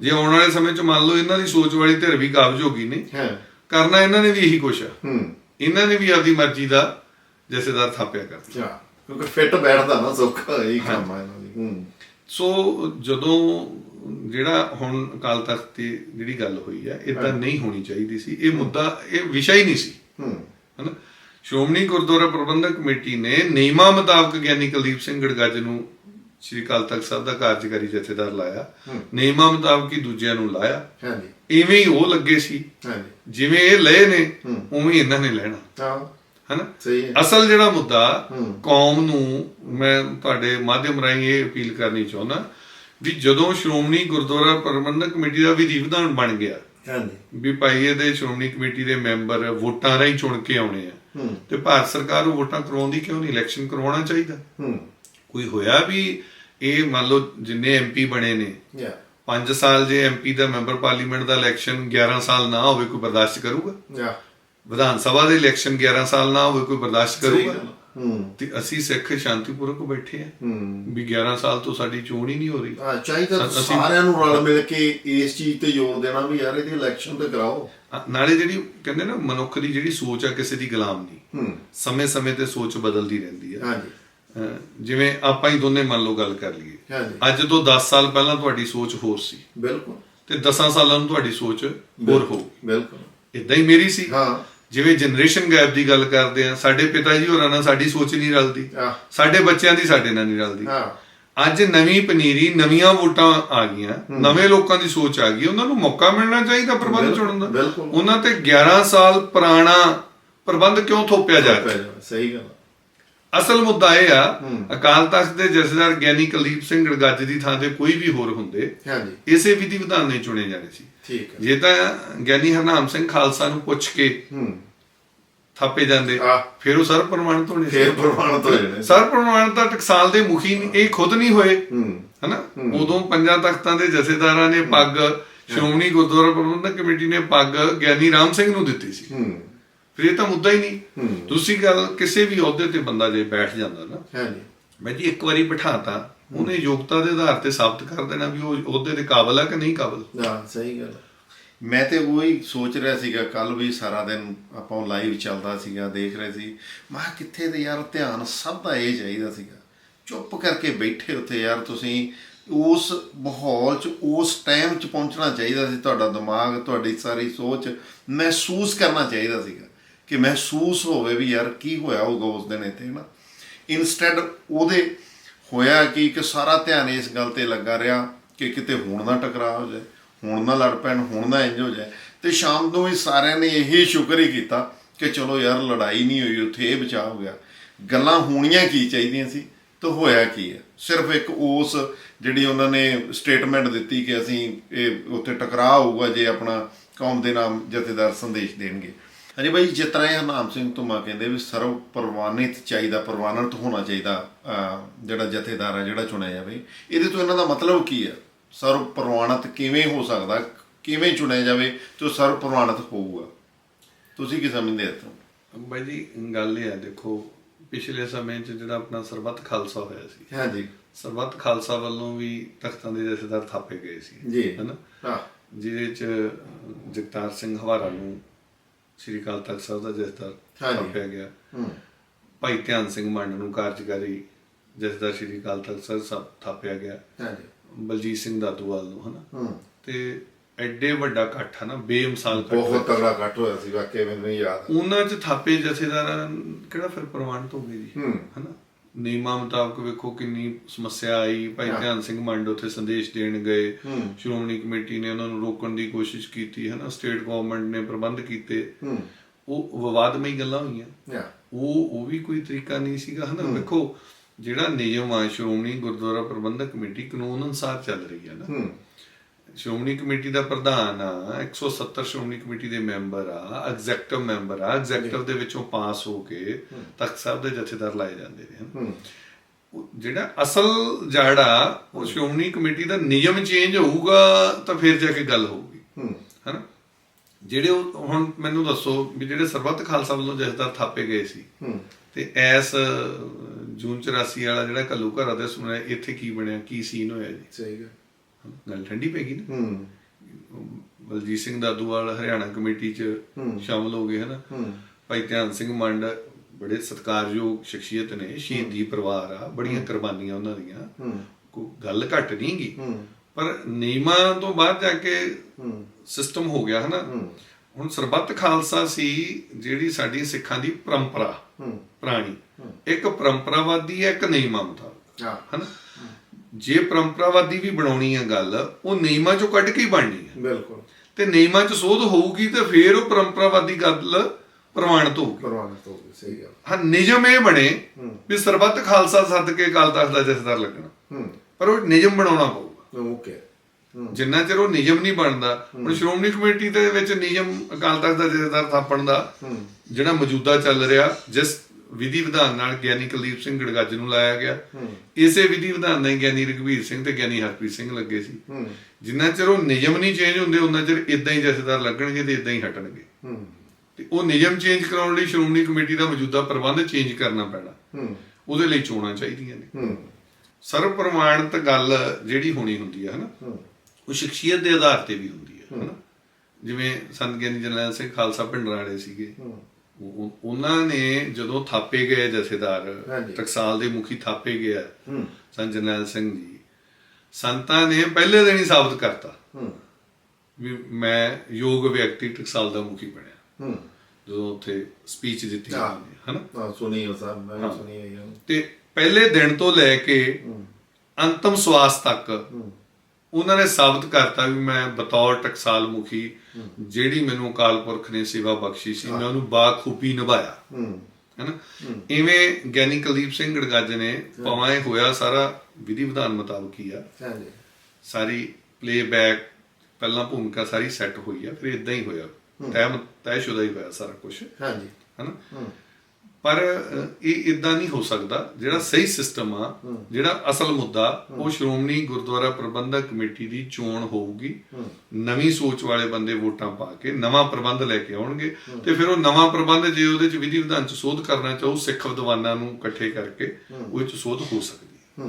ਜੇ ਆਉਣ ਵਾਲੇ ਸਮੇਂ 'ਚ ਮੰਨ ਲਓ ਇਹਨਾਂ ਦੀ ਸੋਚ ਵਾਲੀ ਧਿਰ ਵੀ ਕਾਬਜ ਹੋ ਗਈ ਨੇ ਹਾਂ। ਕਰਨਾ ਇਹਨਾਂ ਨੇ ਵੀ ਇਹੀ ਕੁਛ ਆ। ਹੂੰ। ਇਹਨਾਂ ਨੇ ਵੀ ਆਪਦੀ ਮਰਜ਼ੀ ਦਾ ਜਥੇਦਾਰ ਥਾਪਿਆ ਕਰਨਾ ਆ ਕਿਉਂਕਿ ਫਿੱਟ ਬੈਠਦਾ ਨਾ ਸੌਖਾ ਇਹ ਕੰਮ ਆ ਇਹਨਾਂ ਦੀ। ਸੋ ਜਦੋਂ ਜਿਹੜਾ ਹੁਣ ਅਕਾਲ ਤਖਤ ਦੀ ਜਿਹੜੀ ਗੱਲ ਹੋਈ ਹੈ। ਇਦਾਂ ਨਹੀਂ ਹੋਣੀ ਚਾਹੀਦੀ ਸੀ। ਇਹ ਮੁੱਦਾ ਇਹ ਵਿਸ਼ਾ ਹੀ ਨਹੀਂ ਸੀ। ਹਨਾ? ਸ਼੍ਰੋਮਣੀ ਗੁਰਦੁਆਰਾ ਪ੍ਰਬੰਧਕ ਕਮੇਟੀ ਨੇ ਨਿਯਮਾਂ ਮੁਤਾਬਕ ਗਿਆਨੀ ਕੁਲਦੀਪ ਸਿੰਘ ਗੜਗੱਜ ਨੂੰ ਸ੍ਰੀ ਅਕਾਲ ਤਖਤ ਸਾਹਿਬ ਦਾ ਕਾਰਜਕਾਰੀ ਜਥੇਦਾਰ ਲਾਇਆ। ਨਿਯਮਾਂ ਮੁਤਾਬਕ ਹੀ ਦੂਜਿਆਂ ਨੂੰ ਲਾਇਆ। ਹਾਂਜੀ। ਇਵੇਂ ਹੀ ਉਹ ਲੱਗੇ ਸੀ। ਹਾਂਜੀ। ਜਿਵੇਂ ਇਹ ਲਏ ਨੇ। ਉਵੇਂ ਇਹਨਾਂ ਨੇ ਲੈਣਾ। ਹਾਂ। ਹਨਾ? ਅਸਲ ਜਿਹੜਾ ਮੁੱਦਾ। ਕੌਮ ਨੂੰ ਮੈਂ ਤੁਹਾਡੇ ਮਾਧਿਅਮ ਰਾਹੀਂ ਇਹ ਅਪੀਲ ਕਰਨੀ ਚਾਹੁੰਦਾ ਵੀ ਜਦੋਂ ਸ਼੍ਰੋਮਣੀ ਗੁਰਦੁਆਰਾ ਪ੍ਰਬੰਧਕ ਕਮੇਟੀ ਦਾ ਵਿਧੀ ਵਿਧਾਨ ਬਣ ਗਿਆ ਹਾਂਜੀ। ਵੀ ਭਾਈ ਇਹਦੇ ਸ਼੍ਰੋਮਣੀ ਕਮੇਟੀ ਦੇ ਮੈਂਬਰ ਵੋਟਾਂ ਰਾਹੀਂ ਚੁਣ ਕੇ ਆਉਣੇ ਆ। ਤੇ ਭਾਰਤ ਸਰਕਾਰ ਨੂੰ ਵੋਟਾਂ ਕਰਵਾਉਂਦੀ ਕਿਉਂ ਨਹੀਂ? ਇਲੈਕਸ਼ਨ ਕਰਵਾਉਣਾ ਚਾਹੀਦਾ। ਕੋਈ ਹੋਇਆ ਵੀ ਇਹ ਮੰਨ ਲਓ ਜਿੰਨੇ ਐਮਪੀ ਬਣੇ ਨੇ ਯਾ। 5 ਸਾਲ ਜੇ ਐਮਪੀ ਦਾ ਮੈਂਬਰ ਪਾਰਲੀਮੈਂਟ ਦਾ ਇਲੈਕਸ਼ਨ 11 ਸਾਲ ਨਾ ਹੋਵੇ ਕੋਈ ਬਰਦਾਸ਼ਤ ਕਰੂਗਾ? ਯਾ। ਵਿਧਾਨ ਸਭਾ ਦੇ ਇਲੈਕਸ਼ਨ 11 ਸਾਲ ਨਾ ਹੋਵੇ ਕੋਈ ਬਰਦਾਸ਼ਤ ਕਰੂਗਾ? ਤੇ ਅਸੀਂ ਸਿੱਖ ਸ਼ਾਂਤੀਪੂਰਵਕ ਬੈਠੇ ਆ। ਹੂੰ। ਵੀ 11 ਸਾਲ ਤੋਂ ਸਾਡੀ ਚੋਣ ਹੀ ਨਹੀਂ ਹੋ ਰਹੀ। ਆ ਚਾਹੀਦਾ ਸਾਰਿਆਂ ਨੂੰ ਰਲ ਮਿਲ ਕੇ ਇਸ ਚੀਜ਼ ਤੇ ਜ਼ੋਰ ਦੇਣਾ ਵੀ ਯਾਰ ਇਹਦੀ ਇਲੈਕਸ਼ਨ ਤੇ ਕਰਾਓ। ਨਾਲੇ ਜਿਹੜੀ ਕਹਿੰਦੇ ਨਾ ਮਨੁੱਖ ਦੀ ਜਿਹੜੀ ਸੋਚ ਆ ਕਿਸੇ ਦੀ ਗੁਲਾਮ ਨਹੀਂ। ਹੂੰ। ਸਮੇਂ-ਸਮੇਂ ਤੇ ਸੋਚ ਬਦਲਦੀ ਰਹਿੰਦੀ ਆ। ਹਾਂਜੀ। ਜਿਵੇਂ ਆਪਾਂ ਹੀ ਦੋਨੇ ਮੰਨ ਲਓ ਗੱਲ ਕਰ ਲਈਏ। ਅੱਜ ਤੋਂ 10 ਸਾਲ ਪਹਿਲਾਂ ਤੁਹਾਡੀ ਸੋਚ ਹੋਰ ਸੀ। ਬਿਲਕੁਲ। ਤੇ 10 ਸਾਲਾਂ ਨੂੰ ਤੁਹਾਡੀ ਸੋਚ ਹੋਰ ਹੋਊ। ਬਿਲਕੁਲ। ਇਦਾਂ ਹੀ ਮੇਰੀ ਸੀ। ਹਾਂ। ਜਿਵੇਂ ਜਨਰੇਸ਼ਨ ਗੈਪ ਦੀ ਗੱਲ ਕਰਦੇ ਆ ਸਾਡੇ ਪਿਤਾ ਜੀ ਹੋਰਾਂ ਨਾਲ ਸਾਡੀ ਸੋਚ ਨਹੀਂ ਰਲਦੀ। ਸਾਡੇ ਬੱਚਿਆਂ ਦੀ ਸਾਡੇ ਨਾਲ ਨਹੀਂ ਰਲਦੀ। ਅੱਜ ਨਵੀਂ ਪਨੀਰੀ ਨਵੀਆਂ ਵੋਟਾਂ ਆ ਗਈਆਂ ਨਵੇਂ ਲੋਕਾਂ ਦੀ ਸੋਚ ਆ ਗਈ ਉਹਨਾਂ ਨੂੰ ਮੌਕਾ ਮਿਲਣਾ ਚਾਹੀਦਾ ਪ੍ਰਬੰਧ ਚੁਣਨ ਦਾ। ਉਹਨਾਂ ਤੇ 11 ਸਾਲ ਪੁਰਾਣਾ ਪ੍ਰਬੰਧ ਕਿਉਂ ਥੋਪਿਆ ਜਾ ਰਿਹਾ? ਸਹੀ ਗੱਲ ਅਸਲ ਮੁੱਦਾ ਇਹ ਆ ਅਕਾਲ ਤਖਤ ਦੇ ਜਥੇਦਾਰ ਗਿਆਨੀ ਕੁਲਦੀਪ ਸਿੰਘ ਗੜਗੱਜ ਦੀ ਥਾਂ ਤੇ ਕੋਈ ਵੀ ਹੋਰ ਹੁੰਦੇ ਹਾਂਜੀ। ਇਸੇ ਵਿਧੀ ਵਿਧਾਨ ਨਹੀਂ ਚੁਣੇ ਜਾਣੇ ਸੀ। ਠੀਕ ਹੈ। ਜੇ ਤਾਂ ਗਿਆਨੀ ਹਰਨਾਮ ਸਿੰਘ ਖਾਲਸਾ ਨੂੰ ਪੁੱਛ ਕੇ ਹੂੰ। ਥਾਪੇ ਜਾਂਦੇ। ਫਿਰ ਉਹ ਸਰਬ ਪ੍ਰਮਾਣਿਤ ਹੋਣੇ ਫੇਰ ਪ੍ਰਮਾਣਿਤ ਹੋ ਜਾਣੇ ਸਰਬ ਪ੍ਰਮਾਣਿਤ ਤਾਂ ਟਕਸਾਲ ਦੇ ਮੁਖੀ ਨਹੀਂ- ਇਹ ਖੁਦ ਨਹੀਂ ਹੋਏ। ਹੂੰ। ਹਨਾ? ਉਦੋਂ ਪੰਜਾਂ ਤਖਤਾਂ ਦੇ ਜਥੇਦਾਰਾਂ ਨੇ ਪੱਗ ਸ਼੍ਰੋਮਣੀ ਗੁਰਦੁਆਰਾ ਪ੍ਰਬੰਧਕ ਕਮੇਟੀ ਨੇ ਪੱਗ ਗਿਆਨੀ ਰਾਮ ਸਿੰਘ ਨੂੰ ਦਿੱਤੀ ਸੀ। ਹੂੰ। ਫਿਰ ਇਹ ਤਾਂ ਮੁੱਦਾ ਹੀ ਨਹੀਂ। ਦੂਸਰੀ ਗੱਲ ਕਿਸੇ ਵੀ ਅਹੁਦੇ ਤੇ ਬੰਦਾ ਜੇ ਬੈਠ ਜਾਂਦਾ ਨਾ ਹਾਂਜੀ। ਮੈਂ ਜੀ ਇੱਕ ਵਾਰੀ ਬਿਠਾਤਾ ਉਹਨੇ ਯੋਗਤਾ ਦੇ ਆਧਾਰ ਤੇ ਸਾਬਤ ਕਰ ਦੇਣਾ ਵੀ ਉਹ ਅਹੁਦੇ ਦੇ ਕਾਬਲ ਆ ਕਿ ਨਹੀਂ ਕਾਬਲ? ਹਾਂ ਸਹੀ ਗੱਲ। ਮੈਂ ਤੇ ਉਹੀ ਸੋਚ ਰਿਹਾ ਸੀਗਾ ਕੱਲ ਵੀ ਸਾਰਾ ਦਿਨ ਆਪਾਂ ਲਾਈਵ ਚੱਲਦਾ ਸੀਗਾ ਦੇਖ ਰਹੇ ਸੀ। ਮੈਂ ਕਿਹਾ ਕਿੱਥੇ ਤੇ ਯਾਰ ਧਿਆਨ ਸਭ ਦਾ ਇਹ ਚਾਹੀਦਾ ਸੀਗਾ। ਚੁੱਪ ਕਰਕੇ ਬੈਠੇ ਉੱਥੇ ਯਾਰ ਤੁਸੀਂ ਉਸ ਮਾਹੌਲ 'ਚ ਉਸ ਟਾਈਮ 'ਚ ਪਹੁੰਚਣਾ ਚਾਹੀਦਾ ਸੀ ਤੁਹਾਡਾ ਦਿਮਾਗ ਤੁਹਾਡੀ ਸਾਰੀ ਸੋਚ ਮਹਿਸੂਸ ਕਰਨਾ ਚਾਹੀਦਾ ਸੀਗਾ। ਕਿ ਮਹਿਸੂਸ ਹੋਵੇ ਵੀ ਯਾਰ ਕੀ ਹੋਇਆ ਹੋਊਗਾ ਉਸ ਦਿਨ ਇੱਥੇ ਨਾ ਇਨਸਟੈਡ ਉਹਦੇ ਹੋਇਆ ਕਿ ਕਿ ਸਾਰਾ ਧਿਆਨ ਇਸ ਗੱਲ ਤੇ ਲੱਗਾ ਰਿਹਾ ਕਿ ਕਿਤੇ ਹੁਣ ਨਾ ਟਕਰਾਅ ਹੋ ਜਾਏ, ਹੁਣ ਨਾ ਲੜ ਪੈਣ, ਹੁਣ ਨਾ ਇੰਜ ਹੋ ਜਾਏ। ਤੇ ਸ਼ਾਮ ਨੂੰ ਵੀ ਸਾਰਿਆਂ ਨੇ ਇਹੀ ਸ਼ੁਕਰ ਹੀ ਕੀਤਾ ਕਿ ਚਲੋ ਯਾਰ ਲੜਾਈ ਨਹੀਂ ਹੋਈ, ਉੱਥੇ ਇਹ ਬਚਾਅ ਹੋ ਗਿਆ। ਗੱਲਾਂ ਹੋਣੀਆਂ ਕੀ ਚਾਹੀਦੀਆਂ ਸੀ ਤਾਂ ਹੋਇਆ ਕੀ ਹੈ? ਸਿਰਫ ਇੱਕ ਉਸ ਜਿਹੜੀ ਉਹਨਾਂ ਨੇ ਸਟੇਟਮੈਂਟ ਦਿੱਤੀ ਕਿ ਅਸੀਂ ਇਹ ਉੱਥੇ ਟਕਰਾਅ ਹੋਊਗਾ ਜੇ ਆਪਣਾ ਕੌਮ ਦੇ ਨਾਮ ਜਥੇਦਾਰ ਸੰਦੇਸ਼ ਦੇਣਗੇ। ਹਾਂਜੀ ਬਾਈ ਜਿਸ ਤਰ੍ਹਾਂ ਇਹ ਹਰਨਾਮ ਸਿੰਘ ਧੁਮਾ ਕਹਿੰਦੇ ਵੀ ਸਰਵ ਪ੍ਰਵਾਨਿਤ ਚਾਹੀਦਾ ਪ੍ਰਵਾਨਿਤ ਹੋਣਾ ਚਾਹੀਦਾ ਜਿਹੜਾ ਜਥੇਦਾਰ ਹੈ ਜਿਹੜਾ ਚੁਣਿਆ ਜਾਵੇ। ਇਹਦੇ ਤੋਂ ਇਹਨਾਂ ਦਾ ਮਤਲਬ ਕੀ ਹੈ ਸਰਵ ਪ੍ਰਵਾਨਿਤ ਕਿਵੇਂ ਹੋ ਸਕਦਾ? ਕਿਵੇਂ ਚੁਣਿਆ ਜਾਵੇ ਤੇ ਉਹ ਸਰਵ ਪ੍ਰਵਾਨਿਤ ਹੋਊਗਾ? ਤੁਸੀਂ ਕੀ ਸਮਝਦੇ ਹੋ ਬਾਈ ਜੀ ਗੱਲ ਇਹ ਆ ਦੇਖੋ ਪਿਛਲੇ ਸਮੇਂ 'ਚ ਜਿਹੜਾ ਆਪਣਾ ਸਰਬੱਤ ਖਾਲਸਾ ਹੋਇਆ ਸੀ ਹਾਂਜੀ। ਸਰਬੱਤ ਖਾਲਸਾ ਵੱਲੋਂ ਵੀ ਤਖਤਾਂ ਦੇ ਜਥੇਦਾਰ ਥਾਪੇ ਗਏ ਸੀ ਜੀ। ਹੈਨਾ? ਹਾਂ। ਜਿਹਦੇ 'ਚ ਜਗਤਾਰ ਸਿੰਘ ਹਵਾਰਾ ਨੂੰ ਸ੍ਰੀ ਅਕਾਲ ਤਖਤ ਸਾਹਿਬ ਦਾ ਜਥੇਦਾਰ। ਥਾਪਿਆ ਗਿਆ। ਹੂੰ। ਭਾਈ ਧਿਆਨ ਸਿੰਘ ਮੰਡ ਨੂੰ ਕਾਰਜਕਾਰੀ ਜਥੇਦਾਰ ਸ੍ਰੀ ਅਕਾਲ ਤਖਤ ਸਾਹਿਬ ਥਾਪਿਆ ਗਿਆ। ਹਾਂਜੀ। ਬਲਜੀਤ ਸਿੰਘ ਦਾਦੂਵਾਲ ਨੂੰ ਹਨਾ? ਹੂੰ। ਤੇ ਐਡੇ ਵੱਡਾ ਇਕੱਠ ਹਨਾ ਬੇਮਿਸਾਲ ਇਕੱਠ ਬਹੁਤ ਤਗੜਾ ਕੱਟ ਹੋਇਆ ਸੀ ਵਾਕਿਆ ਮੈਨੂੰ ਯਾਦ। ਹੈ। ਉਹਨਾਂ 'ਚ ਥਾਪੇ ਜਥੇਦਾਰਾਂ ਕਿਹੜਾ ਫਿਰ ਪ੍ਰਮਾਣਿਤ ਹੋ ਗਏ ਜੀ? ਹੂੰ। ਹਨਾ? ਨਿਯਮਾਂ ਮੁਤਾਬਕ ਵੇਖੋ ਕਿੰਨੀ ਸਮੱਸਿਆ ਆਈ। ਭਾਈ ਧਿਆਨ ਸਿੰਘ ਮੰਡ ਉੱਥੇ ਸੰਦੇਸ਼ ਦੇਣ ਗਏ। ਹੂੰ। ਸ਼੍ਰੋਮਣੀ ਕਮੇਟੀ ਨੇ ਉਹਨਾਂ ਨੂੰ ਰੋਕਣ ਦੀ ਕੋਸ਼ਿਸ਼ ਕੀਤੀ ਹਨਾ? ਸਟੇਟ ਗਵਰਨਮੈਂਟ ਨੇ ਪ੍ਰਬੰਧ ਕੀਤੇ। ਹੂੰ। ਉਹ ਵਿਵਾਦਮਈ ਗੱਲਾਂ ਹੋਈਆਂ। ਉਹ ਉਹ ਵੀ ਕੋਈ ਤਰੀਕਾ ਨਹੀਂ ਸੀਗਾ ਹਨਾ? ਵੇਖੋ ਜਿਹੜਾ ਨਿਯਮ ਆ ਸ਼੍ਰੋਮਣੀ ਗੁਰਦੁਆਰਾ ਪ੍ਰਬੰਧਕ ਕਮੇਟੀ ਕਾਨੂੰਨ ਅਨੁਸਾਰ ਚੱਲ ਰਹੀ ਹੈ ਨਾ? ਹੂੰ। ਸ਼੍ਰੋਮਣੀ ਕਮੇਟੀ ਦਾ ਪ੍ਰਧਾਨ ਆ 170 ਸ਼੍ਰੋਮਣੀ ਕਮੇਟੀ ਦੇ ਮੈਂਬਰ ਆ ਐਗਜ਼ੈਕਟਿਵ ਮੈਂਬਰ ਆ ਐਗਜ਼ੈਕਟਿਵ ਦੇ ਵਿੱਚੋਂ ਪਾਸ ਹੋ ਕੇ ਤਖਤ ਸਾਹਿਬ ਦੇ ਜਥੇਦਾਰ ਲਾਏ ਜਾਂਦੇ ਨੇ। ਜਿਹੜਾ ਅਸਲ ਜੜਾ ਉਹ ਸ਼੍ਰੋਮਣੀ ਕਮੇਟੀ ਦਾ ਨਿਯਮ ਚੇਂਜ ਹੋਊਗਾ ਤਾਂ ਫਿਰ ਜਾ ਕੇ ਗੱਲ ਹੋਊਗੀ। ਹਨਾ? ਜਿਹੜੇ ਹੁਣ ਮੈਨੂੰ ਦੱਸੋ ਵੀ ਜਿਹੜੇ ਸਰਬੱਤ ਖਾਲਸਾ ਵੱਲੋਂ ਜਥੇਦਾਰ ਥਾਪੇ ਗਏ ਸੀ ਤੇ ਐਸ ਜੂਨ 84 ਵਾਲਾ ਜਿਹੜਾ ਕੱਲੂ ਘਰ ਦੇ ਸੁਣਿਆ ਇੱਥੇ ਕੀ ਬਣਿਆ ਕੀ ਸੀਨ ਹੋਇਆ ਜੀ? ਸਹੀ ਗੱਲ। ਗੱਲ ਠੰਡੀ ਪੈ ਗਈ ਨਾ। ਹੂੰ। ਬਲਜੀਤ ਸਿੰਘ ਦਾਦੂਵਾਲ ਹਰਿਆਣਾ ਕਮੇਟੀ 'ਚ ਸ਼ਾਮਲ ਹੋ ਗਏ ਹਨਾ? ਹੂੰ। ਭਾਈ ਧਿਆਨ ਸਿੰਘ ਮੰਡ ਬੜੇ ਸਤਿਕਾਰਯੋਗ ਸ਼ਖਸੀਅਤ ਨੇ ਸ਼ਹੀਦੀ ਪਰਿਵਾਰ ਆ ਬੜੀਆਂ ਕੁਰਬਾਨੀਆਂ ਉਹਨਾਂ ਦੀਆਂ। ਕੋਈ ਗੱਲ ਘੱਟ ਨਹੀਂ ਗੀ। ਹੂੰ। ਪਰ ਨਿਯਮਾਂ ਤੋਂ ਬਾਅਦ ਜਾ ਕੇ ਸਿਸਟਮ ਹੋ ਗਿਆ ਹਨਾ? ਹੁਣ ਸਰਬੱਤ ਖਾਲਸਾ ਸੀ ਜਿਹੜੀ ਸਾਡੀ ਸਿੱਖਾਂ ਦੀ ਪਰੰਪਰਾ ਪੁਰਾਣੀ। ਇੱਕ ਪਰੰਪਰਾਵਾਦੀ ਹੈ ਇੱਕ ਨਿਯਮਾਂ ਮੁਤਾਬਕ ਹਾਂ। ਹਨਾ? ਜੇ ਪਰੰਪਰਾਵਾਦੀ ਵੀ ਬਣਾਉਣੀ ਹੈ ਗੱਲ ਉਹ ਨਿਯਮਾਂ ਚੋਂ ਕੱਢ ਕੇ ਹੀ ਬਣਨੀ ਹੈ ਬਿਲਕੁਲ। ਤੇ ਨਿਯਮਾਂ 'ਚ ਸੋਧ ਹੋਊਗੀ ਤੇ ਫੇਰ ਉਹ ਪਰੰਪਰਾਵਾਦੀ ਗੱਲ ਪ੍ਰਮਾਣਿਤ ਹੋਊਗੀ। ਪ੍ਰਵਾਨਿਤ ਹੋ ਗਈ ਸਹੀ ਗੱਲ। ਹਾਂ ਨਿਯਮ ਇਹ ਬਣੇ ਵੀ ਸਰਬੱਤ ਖਾਲਸਾ ਸੱਦ ਕੇ ਅਕਾਲ ਤਖਤ ਦਾ ਜਥੇਦਾਰ ਲੱਗਣਾ। ਪਰ ਉਹ ਨਿਯਮ ਬਣਾਉਣਾ ਪਊਗਾ। ਓਕੇ। ਜਿੰਨਾ ਚਿਰ ਉਹ ਨਿਯਮ ਨਹੀਂ ਬਣਦਾ ਹੁਣ ਸ਼੍ਰੋਮਣੀ ਕਮੇਟੀ ਦੇ ਵਿੱਚ ਨਿਯਮ ਅਕਾਲ ਤਖਤ ਦਾ ਜਥੇਦਾਰ ਥਾਪਣ ਦਾ ਜਿਹੜਾ ਮੌਜੂਦਾ ਚੱਲ ਰਿਹਾ ਜਿਸ ਵਿਧੀ ਵਿਧਾਨ ਨਾਲ ਗਿਆਨੀ ਕੁਲਦੀਪ ਸਿੰਘ ਗੜਗੱਜ ਨੂੰ ਲਾਇਆ ਗਿਆ। ਇਸੇ ਵਿਧੀ ਵਿਧਾਨ ਨਾਲ ਗਿਆਨੀ ਰਘਵੀਰ ਸਿੰਘ ਤੇ ਗਿਆਨੀ ਹਰਪ੍ਰੀਤ ਸਿੰਘ ਲੱਗੇ ਸੀ। ਜਿੰਨਾ ਚਿਰ ਉਹ ਨਿਯਮ ਨਹੀਂ ਚੇਂਜ ਹੁੰਦੇ ਉਹਨਾਂ ਚਿਰ ਇਦਾਂ ਹੀ ਜਥੇਦਾਰ ਲੱਗਣਗੇ ਤੇ ਇਦਾਂ ਹੀ ਹਟਣਗੇ। ਤੇ ਉਹ ਨਿਯਮ ਚੇਂਜ ਕਰਾਉਣ ਲਈ ਸ਼੍ਰੋਮਣੀ ਕਮੇਟੀ ਦਾ ਮੌਜੂਦਾ ਪ੍ਰਬੰਧ ਚੇਂਜ ਕਰਨਾ ਪੈਣਾ। ਉਹਦੇ ਲਈ ਚੋਣਾਂ ਚਾਹੀਦੀਆਂ ਨੇ। ਸਰਵ ਪ੍ਰਮਾਣਿਤ ਗੱਲ ਜਿਹੜੀ ਹੋਣੀ ਹੁੰਦੀ ਹੈ ਹਨਾ? ਉਹ ਸ਼ਖਸੀਅਤ ਦੇ ਆਧਾਰ ਤੇ ਵੀ ਹੁੰਦੀ ਹੈ। ਹਨਾ? ਜਿਵੇਂ ਸੰਤ ਗਿਆਨੀ ਜਰਨੈਲ ਸਿੰਘ ਖਾਲਸਾ ਭਿੰਡਰਾੜੇ ਸੀਗੇ। ਉਹਨਾਂ ਨੇ ਜਦੋਂ ਥਾਪੇ ਗਏ ਜਥੇਦਾਰ। ਟਕਸਾਲ ਦੇ ਮੁਖੀ ਥਾਪੇ ਗਿਆ ਹੂੰ। ਸੰਤ ਜਰਨੈਲ ਸਿੰਘ ਜੀ ਸੰਤਾਂ ਨੇ ਪਹਿਲੇ ਦਿਨ ਹੀ ਸਾਬਤ ਕਰਤਾ ਹੂੰ। ਵੀ ਮੈਂ ਯੋਗ ਵਿਅਕਤੀ ਟਕਸਾਲ ਦਾ ਮੁਖੀ ਬਣਿਆ। ਹੂੰ। ਜਦੋਂ ਉੱਥੇ ਸਪੀਚ ਦਿੱਤੀ ਹਾਂ। ਹੈ ਹਨਾ? ਹਾਂ ਸੁਣੀ ਉਹ ਸਾਹਿਬ ਮੈਂ ਹਾਂ। ਸੁਣੀ ਹੈ ਤੇ ਪਹਿਲੇ ਦਿਨ ਤੋਂ ਲੈ ਕੇ ਅੰਤਮ ਸਵਾਸ ਤੱਕ ਉਹਨਾਂ ਨੇ ਸਾਬਤ ਕਰਤਾ ਵੀ ਮੈਂ ਬਤੌਰ ਟਕਸਾਲ ਮੁਖੀ ਜਿਹੜੀ ਮੈਨੂੰ ਅਕਾਲ ਪੁਰਖ ਨੇ ਸੇਵਾ ਬਖਸ਼ੀ ਸੀ ਮੈਂ ਉਹਨੂੰ ਬਾਖੂਬੀ ਨਿਭਾਇਆ। ਹੈਨਾ? ਇਵੇਂ ਗਿਆਨੀ ਕੁਲਦੀਪ ਸਿੰਘ ਗੜਗੱਜ ਨੇ ਇਹ ਹੋਇਆ ਸਾਰਾ ਵਿਧੀ ਵਿਧਾਨ ਮੁਤਾਬਕ ਹੀ ਆ। ਹਾਂਜੀ। ਸਾਰੀ ਪਲੇਬੈਕ ਪਹਿਲਾਂ ਭੂਮਿਕਾ ਸਾਰੀ ਸੈੱਟ ਹੋਈ ਆ ਫਿਰ ਇਦਾਂ ਹੀ ਹੋਇਆ। ਤੈਅ ਤੈਅਸ਼ੁਦਾ ਹੀ ਹੋਇਆ ਸਾਰਾ ਕੁਝ ਹਾਂਜੀ। ਹੈਨਾ? ਪਰ ਇਹ ਇਦਾਂ ਨਹੀਂ ਹੋ ਸਕਦਾ। ਜਿਹੜਾ ਸਹੀ ਸਿਸਟਮ ਆ ਜਿਹੜਾ ਅਸਲ ਮੁੱਦਾ ਉਹ ਸ਼੍ਰੋਮਣੀ ਗੁਰਦੁਆਰਾ ਪ੍ਰਬੰਧਕ ਕਮੇਟੀ ਦੀ ਚੋਣ ਹੋਊਗੀ। ਨਵੀਂ ਸੋਚ ਵਾਲੇ ਬੰਦੇ ਵੋਟਾਂ ਪਾ ਕੇ ਨਵਾਂ ਪ੍ਰਬੰਧ ਲੈ ਕੇ ਆਉਣਗੇ ਤੇ ਫਿਰ ਉਹ ਨਵਾਂ ਪ੍ਰਬੰਧ ਜੇ ਉਹਦੇ ਚ ਵਿਧੀ ਵਿਧਾਨ ਚ ਸੋਧ ਕਰਨਾ ਚਾਹੋ ਸਿੱਖ ਵਿਦਵਾਨਾਂ ਨੂੰ ਇਕੱਠੇ ਕਰਕੇ ਉਹ ਚ ਸੋਧ ਹੋ ਸਕਦੀ ਹੈ।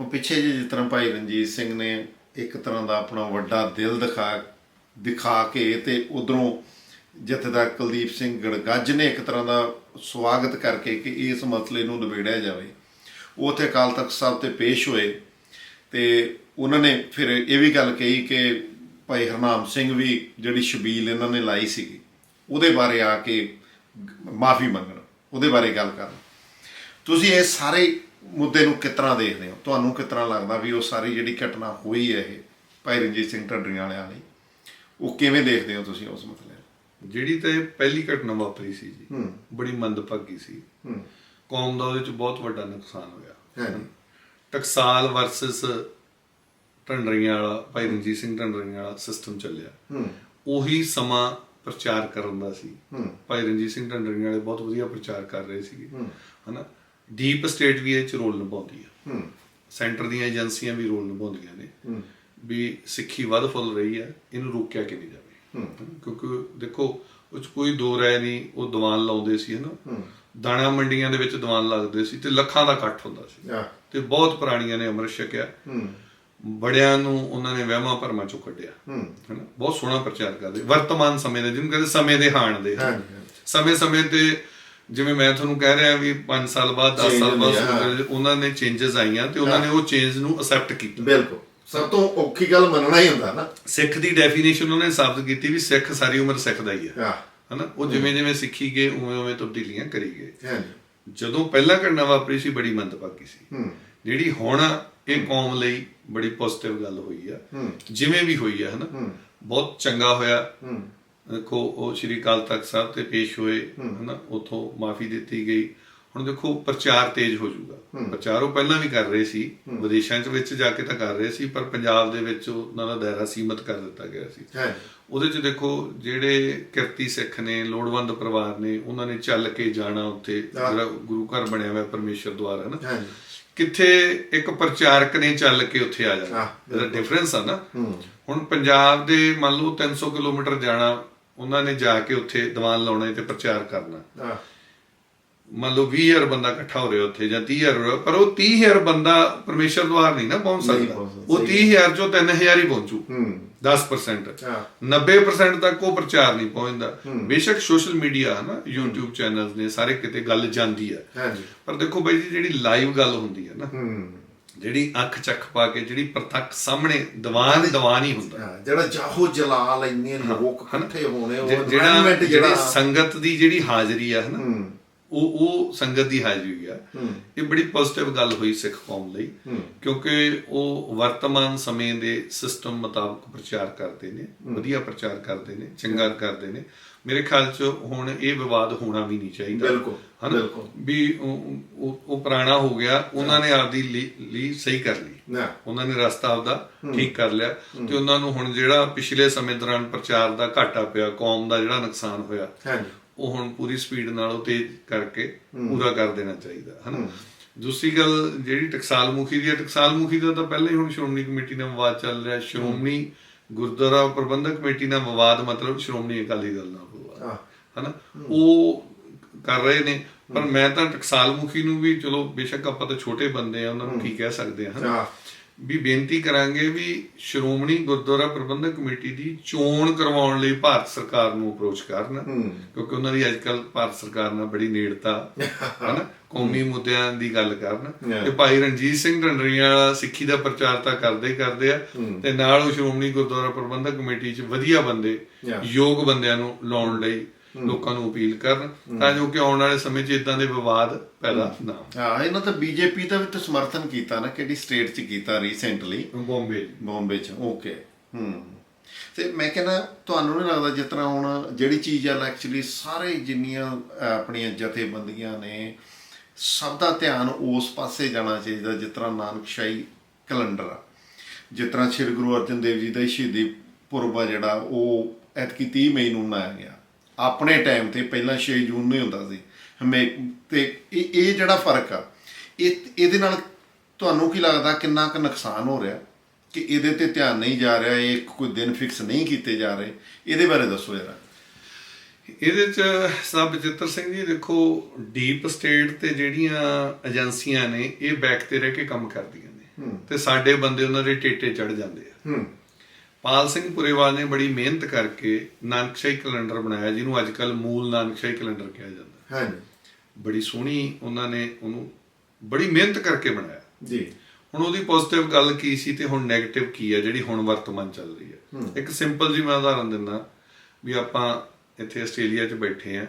ਉਹ ਪਿੱਛੇ ਜਿਹੇ ਜਿਸ ਤਰ੍ਹਾਂ ਭਾਈ ਰਣਜੀਤ ਸਿੰਘ ਨੇ ਇੱਕ ਤਰ੍ਹਾਂ ਦਾ ਆਪਣਾ ਵੱਡਾ ਦਿਲ ਦਿਖਾ ਦਿਖਾ ਕੇ ਤੇ ਉਧਰੋਂ ਜਥੇਦਾਰ ਕੁਲਦੀਪ ਸਿੰਘ ਗੜਗੱਜ ਨੇ ਇੱਕ ਤਰ੍ਹਾਂ ਦਾ ਸਵਾਗਤ ਕਰਕੇ ਕਿ ਇਸ ਮਸਲੇ ਨੂੰ ਨਿਬੇੜਿਆ ਜਾਵੇ। ਉਹ ਉੱਥੇ ਅਕਾਲ ਤਖਤ ਸਾਹਿਬ ਤੇ ਪੇਸ਼ ਹੋਏ ਤੇ ਉਹਨਾਂ ਨੇ ਫਿਰ ਇਹ ਵੀ ਗੱਲ ਕਹੀ ਕਿ ਭਾਈ ਹਰਨਾਮ ਸਿੰਘ ਵੀ ਜਿਹੜੀ ਸ਼ਬੀਲ ਇਹਨਾਂ ਨੇ ਲਾਈ ਸੀਗੀ, ਉਹਦੇ ਬਾਰੇ ਆ ਕੇ ਮਾਫੀ ਮੰਗਣ, ਉਹਦੇ ਬਾਰੇ ਗੱਲ ਕਰਨ। ਤੁਸੀਂ ਇਹ ਸਾਰੇ ਮੁੱਦੇ ਨੂੰ ਕਿਸ ਤਰ੍ਹਾਂ ਦੇਖਦੇ ਹੋ? ਤੁਹਾਨੂੰ ਕਿਸ ਤਰ੍ਹਾਂ ਲੱਗਦਾ ਵੀ ਉਹ ਸਾਰੀ ਜਿਹੜੀ ਘਟਨਾ ਹੋਈ ਹੈ ਇਹ, ਭਾਈ ਰਣਜੀਤ ਸਿੰਘ ਢੱਡਰੀਆਂ ਵਾਲਿਆਂ ਲਈ ਉਹ ਕਿਵੇਂ ਦੇਖਦੇ ਹੋ ਤੁਸੀਂ ਉਸ ਮਸਲੇ ਜਿਹੜੀ ਤਾਂ ਇਹ ਪਹਿਲੀ ਘਟਨਾ ਵਾਪਰੀ ਸੀ ਜੀ ਹੂੰ। ਬੜੀ ਮੰਦਭਾਗੀ ਸੀ। ਹੂੰ। ਕੌਮ ਦਾ ਉਹਦੇ ਚ ਬਹੁਤ ਵੱਡਾ ਨੁਕਸਾਨ ਹੋਇਆ। ਹਾਂਜੀ ਟਕਸਾਲ ਵਰਸਸ ਢੰਡਰੀਆਂ ਵਾਲਾ ਭਾਈ ਰਣਜੀਤ ਸਿੰਘ ਢੰਡਰੀਆਂ ਵਾਲਾ ਸਿਸਟਮ ਚੱਲਿਆ। ਹੂੰ। ਉਹੀ ਸਮਾਂ ਪ੍ਰਚਾਰ ਕਰਨ ਦਾ ਸੀ। ਹੂੰ। ਭਾਈ ਰਣਜੀਤ ਸਿੰਘ ਢੰਡਰੀਆਂ ਵਾਲੇ ਬਹੁਤ ਵਧੀਆ ਪ੍ਰਚਾਰ ਕਰ ਰਹੇ ਸੀਗੇ। ਹੂੰ। ਹਨਾ? ਡੀਪ ਸਟੇਟ ਵੀ ਇਹ ਚ ਰੋਲ ਨਿਭਾਉਂਦੀ ਹੈ ਹੂੰ। ਸੈਂਟਰ ਦੀਆਂ ਏਜੰਸੀਆਂ ਵੀ ਰੋਲ ਨਿਭਾਉਂਦੀਆਂ ਨੇ। ਹੂੰ। ਵੀ ਸਿੱਖੀ ਵੱਧ ਫੁੱਲ ਰਹੀ ਹੈ ਇਹਨੂੰ ਰੋਕਿਆ ਕਿਵੇਂ ਜਾਵੇ ਹੂੰ। ਕਿਉਂਕਿ ਦੇਖੋ ਉਹ 'ਚ ਕੋਈ ਦੋ ਰਾਏ ਨਹੀਂ ਉਹ ਦੀਵਾਨ ਲਾਉਂਦੇ ਸੀ ਹਨਾ? ਦਾਣਾ ਮੰਡੀਆਂ ਦੇ ਵਿੱਚ ਦੀਵਾਨ ਲੱਗਦੇ ਸੀ ਤੇ ਲੱਖਾਂ ਦਾ ਇਕੱਠ ਹੁੰਦਾ ਸੀ। ਤੇ ਬਹੁਤ ਪ੍ਰਾਣੀਆਂ ਨੇ ਅੰਮ੍ਰਿਤ ਛਕਿਆ। ਬੜਿਆਂ ਨੂੰ ਉਹਨਾਂ ਨੇ ਵਹਿਮਾਂ ਭਰਮਾਂ ਚੋਂ ਕੱਢਿਆ। ਹਨਾ? ਬਹੁਤ ਸੋਹਣਾ ਪ੍ਰਚਾਰ ਕਰਦੇ। ਵਰਤਮਾਨ ਸਮੇਂ ਦੇ ਜਿਹਨੂੰ ਕਹਿੰਦੇ ਸਮੇਂ ਦੇ ਹਾਣ ਦੇ। ਸਮੇਂ ਸਮੇਂ ਤੇ ਜਿਵੇਂ ਮੈਂ ਤੁਹਾਨੂੰ ਕਹਿ ਰਿਹਾ ਵੀ 5 ਸਾਲ ਬਾਅਦ 10 ਸਾਲ ਬਾਅਦ ਉਹਨਾਂ ਨੇ ਚੇਂਜਸ ਆਈਆਂ ਤੇ ਉਹਨਾਂ ਨੇ ਉਹ ਚੇਂਜ ਨੂੰ ਅਸੈਪਟ ਕੀਤਾ। ਬਿਲਕੁਲ। ਸਭ ਤੋਂ ਔਖੀ ਗੱਲ ਮੰਨਣਾ ਹੀ ਹੁੰਦਾ ਨਾ। ਸਿੱਖ ਦੀ ਡੈਫੀਨੇਸ਼ਨ ਉਹਨੇ ਸਾਬਤ ਕੀਤੀ ਵੀ ਸਿੱਖ ਸਾਰੀ ਉਮਰ ਸਿੱਖ ਦਾ ਹੀ ਹੈ। ਆ ਹਨਾ? ਉਹ ਜਿਵੇਂ ਜਿਵੇਂ ਸਿੱਖੀ ਗਏ ਉਵੇਂ ਉਵੇਂ ਤਬਦੀਲੀਆਂ ਕਰੀ ਗਏ। ਜਦੋਂ ਪਹਿਲਾਂ ਘਟਨਾ ਵਾਪਰੀ ਸੀ ਬੜੀ ਮੰਦਭਾਗੀ ਸੀ। ਜਿਹੜੀ ਹੁਣ ਇਹ ਕੌਮ ਲਈ ਬੜੀ ਪੋਜ਼ਿਟਿਵ ਗੱਲ ਹੋਈ ਆ। ਜਿਵੇਂ ਵੀ ਹੋਈ ਆ ਹਨਾ? ਬਹੁਤ ਚੰਗਾ ਹੋਇਆ। ਦੇਖੋ ਉਹ ਸ਼੍ਰੀ ਅਕਾਲ ਤਖਤ ਸਾਹਿਬ ਤੇ ਪੇਸ਼ ਹੋਏ ਹਨਾ? ਉਥੋਂ ਮਾਫੀ ਦਿੱਤੀ ਗਈ। ਹੁਣ ਦੇਖੋ ਪ੍ਰਚਾਰ ਤੇਜ਼ ਹੋ ਜਾਊਗਾ। ਪ੍ਰਚਾਰ ਉਹ ਪਹਿਲਾਂ ਵੀ ਕਰ ਰਹੇ ਸੀ ਵਿਦੇਸ਼ਾਂ ਚ ਵਿੱਚ ਜਾ ਕੇ ਤਾਂ ਕਰ ਰਹੇ ਸੀ ਪਰ ਪੰਜਾਬ ਦੇ ਵਿੱਚ ਉਹਨਾਂ ਦਾ ਦਾਇਰਾ ਸੀਮਤ ਕਰ ਦਿੱਤਾ ਗਿਆ ਸੀ। ਉਹਦੇ ਚ ਦੇਖੋ ਜਿਹੜੇ ਕਿਰਤੀ ਸਿੱਖ ਨੇ ਲੋੜਵੰਦ ਪਰਿਵਾਰ ਨੇ ਉਹਨਾਂ ਨੇ ਚੱਲ ਕੇ ਜਾਣਾ ਉੱਥੇ ਜਿਹੜਾ ਗੁਰੂ ਘਰ ਬਣਿਆ ਹੋਇਆ ਪਰਮੇਸ਼ਰ ਦੁਆਰ ਹੈ ਨਾ। ਕਿੱਥੇ ਇੱਕ ਪ੍ਰਚਾਰਕ ਨੇ ਚੱਲ ਕੇ ਉੱਥੇ ਆ ਜਾਣਾ। ਇਹਦਾ ਡਿਫਰੈਂਸ ਆ ਨਾ। ਹੁਣ ਪੰਜਾਬ ਦੇ ਮੰਨ ਲਓ 300 ਕਿਲੋਮੀਟਰ ਜਾਣਾ ਉਹਨਾਂ ਨੇ ਜਾ ਕੇ ਉੱਥੇ ਦੀਵਾਨ ਲਾਉਣਾ ਤੇ ਪ੍ਰਚਾਰ ਕਰਨਾ। ਮੰਨ ਲਓ 20000 ਬੰਦਾ ਇਕੱਠਾ ਹੋ ਰਿਹਾ ਉੱਥੇ ਜਾਂ 30000 ਹੋ ਰਿਹਾ ਪਰ ਉਹ 30000 ਬੰਦਾ ਪਰਮੇਸ਼ਰ ਦੁਆਰ ਨਹੀਂ ਨਾ ਪਹੁੰਚ ਸਕਦਾ। ਉਹ 30000 ਚੋਂ 3000 ਹੀ ਪਹੁੰਚੂ। ਹੂੰ। 10% ਆ 90% ਤੱਕ ਉਹ ਪ੍ਰਚਾਰ ਨਹੀਂ ਪਹੁੰਚਦਾ। ਬੇਸ਼ੱਕ ਸੋਸ਼ਲ ਮੀਡੀਆ ਹੈ ਨਾ YouTube ਚੈਨਲਸ ਨੇ ਸਾਰੇ ਕਿਤੇ ਗੱਲ ਜਾਂਦੀ ਹੈ। ਹਾਂਜੀ। ਪਰ ਦੇਖੋ ਬਾਈ ਜੀ ਜਿਹੜੀ ਲਾਈਵ ਗੱਲ ਹੁੰਦੀ ਹੈ ਨਾ ਹੂੰ। ਜਿਹੜੀ ਅੱਖ ਚੱਖ ਪਾ ਕੇ ਜਿਹੜੀ ਪ੍ਰਤੱਖ ਸਾਹਮਣੇ ਦੀਵਾਨ ਦੀਵਾਨ ਹੀ ਹੁੰਦਾ। ਜਿਹੜਾ ਜਾਹੋ ਜਲਾਲ ਇੰਨੇ ਲੋਕ ਇਕੱਠੇ ਹੋਣੇ ਉਹ ਜਿਹੜਾ ਸੰਗਤ ਦੀ ਜਿਹੜੀ ਹਾਜ਼ਰੀ ਆ ਹਨਾ ਉਹ ਉਹ ਸੰਗਤ ਦੀ ਹਾਜ਼ਰੀ ਆ। ਇਹ ਬੜੀ ਪੋਜ਼ਿਟਿਵ ਗੱਲ ਹੋਈ ਸਿੱਖ ਕੌਮ ਲਈ ਕਿਉਂਕਿ ਉਹ ਵਰਤਮਾਨ ਸਮੇਂ ਦੇ ਸਿਸਟਮ ਮੁਤਾਬਕ ਪ੍ਰਚਾਰ ਕਰਦੇ ਨੇ ਵਧੀਆ ਪ੍ਰਚਾਰ ਕਰਦੇ ਨੇ ਚੰਗਾ ਕਰਦੇ ਨੇ। ਮੇਰੇ ਖਿਆਲ 'ਚ ਹੁਣ ਇਹ ਵਿਵਾਦ ਹੋਣਾ ਵੀ ਨਹੀਂ ਚਾਹੀਦਾ। ਬਿਲਕੁਲ। ਵੀ ਉਹ- ਪੁਰਾਣਾ ਹੋ ਗਿਆ ਉਹਨਾਂ ਨੇ ਆਪਦੀ ਲਈ ਸਹੀ ਕਰ ਲਈ। ਉਹਨਾਂ ਨੇ ਰਸਤਾ ਆਪਦਾ ਠੀਕ ਕਰ ਲਿਆ ਤੇ ਉਹਨਾਂ ਨੂੰ ਹੁਣ ਜਿਹੜਾ ਪਿਛਲੇ ਸਮੇਂ ਦੌਰਾਨ ਪ੍ਰਚਾਰ ਦਾ ਘਾਟਾ ਪਿਆ ਕੌਮ ਦਾ ਜਿਹੜਾ ਨੁਕਸਾਨ ਹੋਇਆ ਉਹ ਹੁਣ ਪੂਰੀ ਸਪੀਡ ਨਾਲ ਉਹ ਤੇਜ਼ ਕਰਕੇ ਪੂਰਾ ਕਰ ਦੇਣਾ ਚਾਹੀਦਾ ਹਨਾ? ਦੂਸਰੀ ਗੱਲ ਜਿਹੜੀ ਟਕਸਾਲ ਮੁਖੀ ਦੀ ਹੈ ਟਕਸਾਲ ਮੁਖੀ ਦਾ ਤਾਂ ਪਹਿਲਾਂ ਹੀ ਹੁਣ ਸ਼੍ਰੋਮਣੀ ਕਮੇਟੀ ਨਾਲ ਵਿਵਾਦ ਚੱਲ ਰਿਹਾ। ਸ਼੍ਰੋਮਣੀ ਗੁਰਦੁਆਰਾ ਪ੍ਰਬੰਧਕ ਕਮੇਟੀ ਨਾਲ ਵਿਵਾਦ ਮਤਲਬ ਸ਼੍ਰੋਮਣੀ ਅਕਾਲੀ ਦਲ ਨਾਲ ਵਿਵਾਦ ਹਨਾ? ਉਹ ਕਰ ਰਹੇ ਨੇ ਪਰ ਮੈਂ ਤਾਂ ਟਕਸਾਲ ਮੁਖੀ ਨੂੰ ਵੀ ਚਲੋ ਬੇਸ਼ੱਕ ਆਪਾਂ ਤਾਂ ਛੋਟੇ ਬੰਦੇ ਆ ਉਹਨਾਂ ਨੂੰ ਕੀ ਕਹਿ ਸਕਦੇ ਆ ਹਨਾ? ਵੀ ਬੇਨਤੀ ਕਰਾਂਗੇ ਵੀ ਸ਼੍ਰੋਮਣੀ ਗੁਰਦੁਆਰਾ ਪ੍ਰਬੰਧਕ ਕਮੇਟੀ ਦੀ ਚੋਣ ਕਰਵਾਉਣ ਲਈ ਭਾਰਤ ਸਰਕਾਰ ਨੂੰ ਅਪਰੋਚ ਕਰਨ ਕਿਉਂਕਿ ਉਹਨਾਂ ਦੀ ਅੱਜਕੱਲ ਭਾਰਤ ਸਰਕਾਰ ਨਾਲ ਬੜੀ ਨੇੜਤਾ ਹਨਾ ਕੌਮੀ ਮੁੱਦਿਆਂ ਦੀ ਗੱਲ ਕਰਨ. ਤੇ ਭਾਈ ਰਣਜੀਤ ਸਿੰਘ ਢੰਡਰੀਆਂ ਵਾਲਾ ਸਿੱਖੀ ਦਾ ਪ੍ਰਚਾਰ ਤਾਂ ਕਰਦੇ ਕਰਦੇ ਆ ਤੇ ਨਾਲ ਉਹ ਸ਼੍ਰੋਮਣੀ ਗੁਰਦੁਆਰਾ ਪ੍ਰਬੰਧਕ ਕਮੇਟੀ 'ਚ ਵਧੀਆ ਬੰਦੇ. ਯੋਗ ਬੰਦਿਆਂ ਨੂੰ ਲਾਉਣ ਲਈ ਲੋਕਾਂ ਨੂੰ ਅਪੀਲ ਕਰਨ ਤਾਂ ਜੋ ਕਿ ਆਉਣ ਵਾਲੇ ਸਮੇਂ 'ਚ ਇਦਾਂ ਦੇ ਵਿਵਾਦ ਪੈਦਾ ਨਾ। ਹਾਂ ਇਹਨਾਂ ਤਾਂ ਬੀਜੇਪੀ ਦਾ ਵੀ ਤਾਂ ਸਮਰਥਨ ਕੀਤਾ ਨਾ ਕਿਹੜੀ ਸਟੇਟ 'ਚ ਕੀਤਾ ਰੀਸੈਂਟਲੀ ਬੰਬੇ ਬੰਬੇ 'ਚ ਓਕੇ ਹੂੰ। ਤੇ ਮੈਂ ਕਹਿੰਦਾ ਤੁਹਾਨੂੰ ਨਹੀਂ ਲੱਗਦਾ ਜਿਸ ਤਰ੍ਹਾਂ ਹੁਣ ਜਿਹੜੀ ਚੀਜ਼ ਆ ਐਕਚੁਅਲੀ ਸਾਰੇ ਜਿੰਨੀਆਂ ਆਪਣੀਆਂ ਜਥੇਬੰਦੀਆਂ ਨੇ ਸਭ ਦਾ ਧਿਆਨ ਉਸ ਪਾਸੇ ਜਾਣਾ ਚਾਹੀਦਾ ਜਿਸ ਤਰ੍ਹਾਂ ਨਾਨਕਸ਼ਾਹੀ ਕੈਲੰਡਰ ਆ। ਜਿਸ ਤਰ੍ਹਾਂ ਸ੍ਰੀ ਗੁਰੂ ਅਰਜਨ ਦੇਵ ਜੀ ਦਾ ਸ਼ਹੀਦੀ ਪੁਰਬ ਆ ਜਿਹੜਾ ਉਹ ਐਤਕੀ 30 ਮਈ ਨੂੰ ਮਨਾਇਆ ਗਿਆ। ਆਪਣੇ ਟਾਈਮ ਤੇ ਪਹਿਲਾਂ 6 ਜੂਨ ਨੂੰ ਹੀ ਹੁੰਦਾ ਸੀ। ਹਮੇ ਤੇ ਇਹ ਇਹ ਜਿਹੜਾ ਫ਼ਰਕ ਆ ਇਹ ਇਹਦੇ ਨਾਲ ਤੁਹਾਨੂੰ ਕੀ ਲੱਗਦਾ ਕਿੰਨਾ ਕੁ ਨੁਕਸਾਨ ਹੋ ਰਿਹਾ? ਕਿ ਇਹਦੇ ਤੇ ਧਿਆਨ ਨਹੀਂ ਜਾ ਰਿਹਾ ਇਹ ਕੋਈ ਦਿਨ ਫਿਕਸ ਨਹੀਂ ਕੀਤੇ ਜਾ ਰਹੇ? ਇਹਦੇ ਬਾਰੇ ਦੱਸੋ ਜਰਾ। ਇਹਦੇ ਚ ਸਭ ਬਚਿੱਤਰ ਸਿੰਘ ਜੀ ਦੇਖੋ ਡੀਪ ਸਟੇਟ ਤੇ ਜਿਹੜੀਆਂ ਏਜੰਸੀਆਂ ਨੇ ਇਹ ਬੈਕ ਤੇ ਰਹਿ ਕੇ ਕੰਮ ਕਰਦੀਆਂ ਨੇ। ਤੇ ਸਾਡੇ ਬੰਦੇ ਉਹਨਾਂ ਦੇ ਟੇਟੇ ਚੜ ਜਾਂਦੇ ਆ। ਹੂੰ। ਪਾਲ ਸਿੰਘ ਪੁਰੇਵਾਲ ਨੇ ਬੜੀ ਮਿਹਨਤ ਕਰਕੇ ਨਾਨਕਸ਼ਾਹੀ ਕੈਲੰਡਰ ਬਣਾਇਆ ਜਿਹਨੂੰ ਅੱਜ ਕੱਲ ਮੂਲ ਨਾਨਕਸ਼ਾਹੀ ਕੈਲੰਡਰ ਕਿਹਾ ਜਾਂਦਾ ਹਾਂਜੀ। ਬੜੀ ਸੋਹਣੀ ਉਹਨਾਂ ਨੇ ਉਹਨੂੰ ਬੜੀ ਮਿਹਨਤ ਕਰਕੇ ਬਣਾਇਆ। ਜੀ। ਹੁਣ ਉਹਦੀ ਪੋਜ਼ਿਟਿਵ ਗੱਲ ਕੀ ਸੀ ਤੇ ਹੁਣ 네ਗੇਟਿਵ ਕੀ ਹੈ ਜਿਹੜੀ ਹੁਣ ਵਰਤਮਾਨ ਚੱਲ ਰਹੀ ਹੈ। ਇੱਕ ਸਿੰਪਲ ਜੀ ਮੈਂ ਉਦਾਹਰਨ ਦਿੰਦਾ ਵੀ ਆਪਾਂ ਇੱਥੇ ਆਸਟ੍ਰੇਲੀਆ 'ਚ ਬੈਠੇ ਆ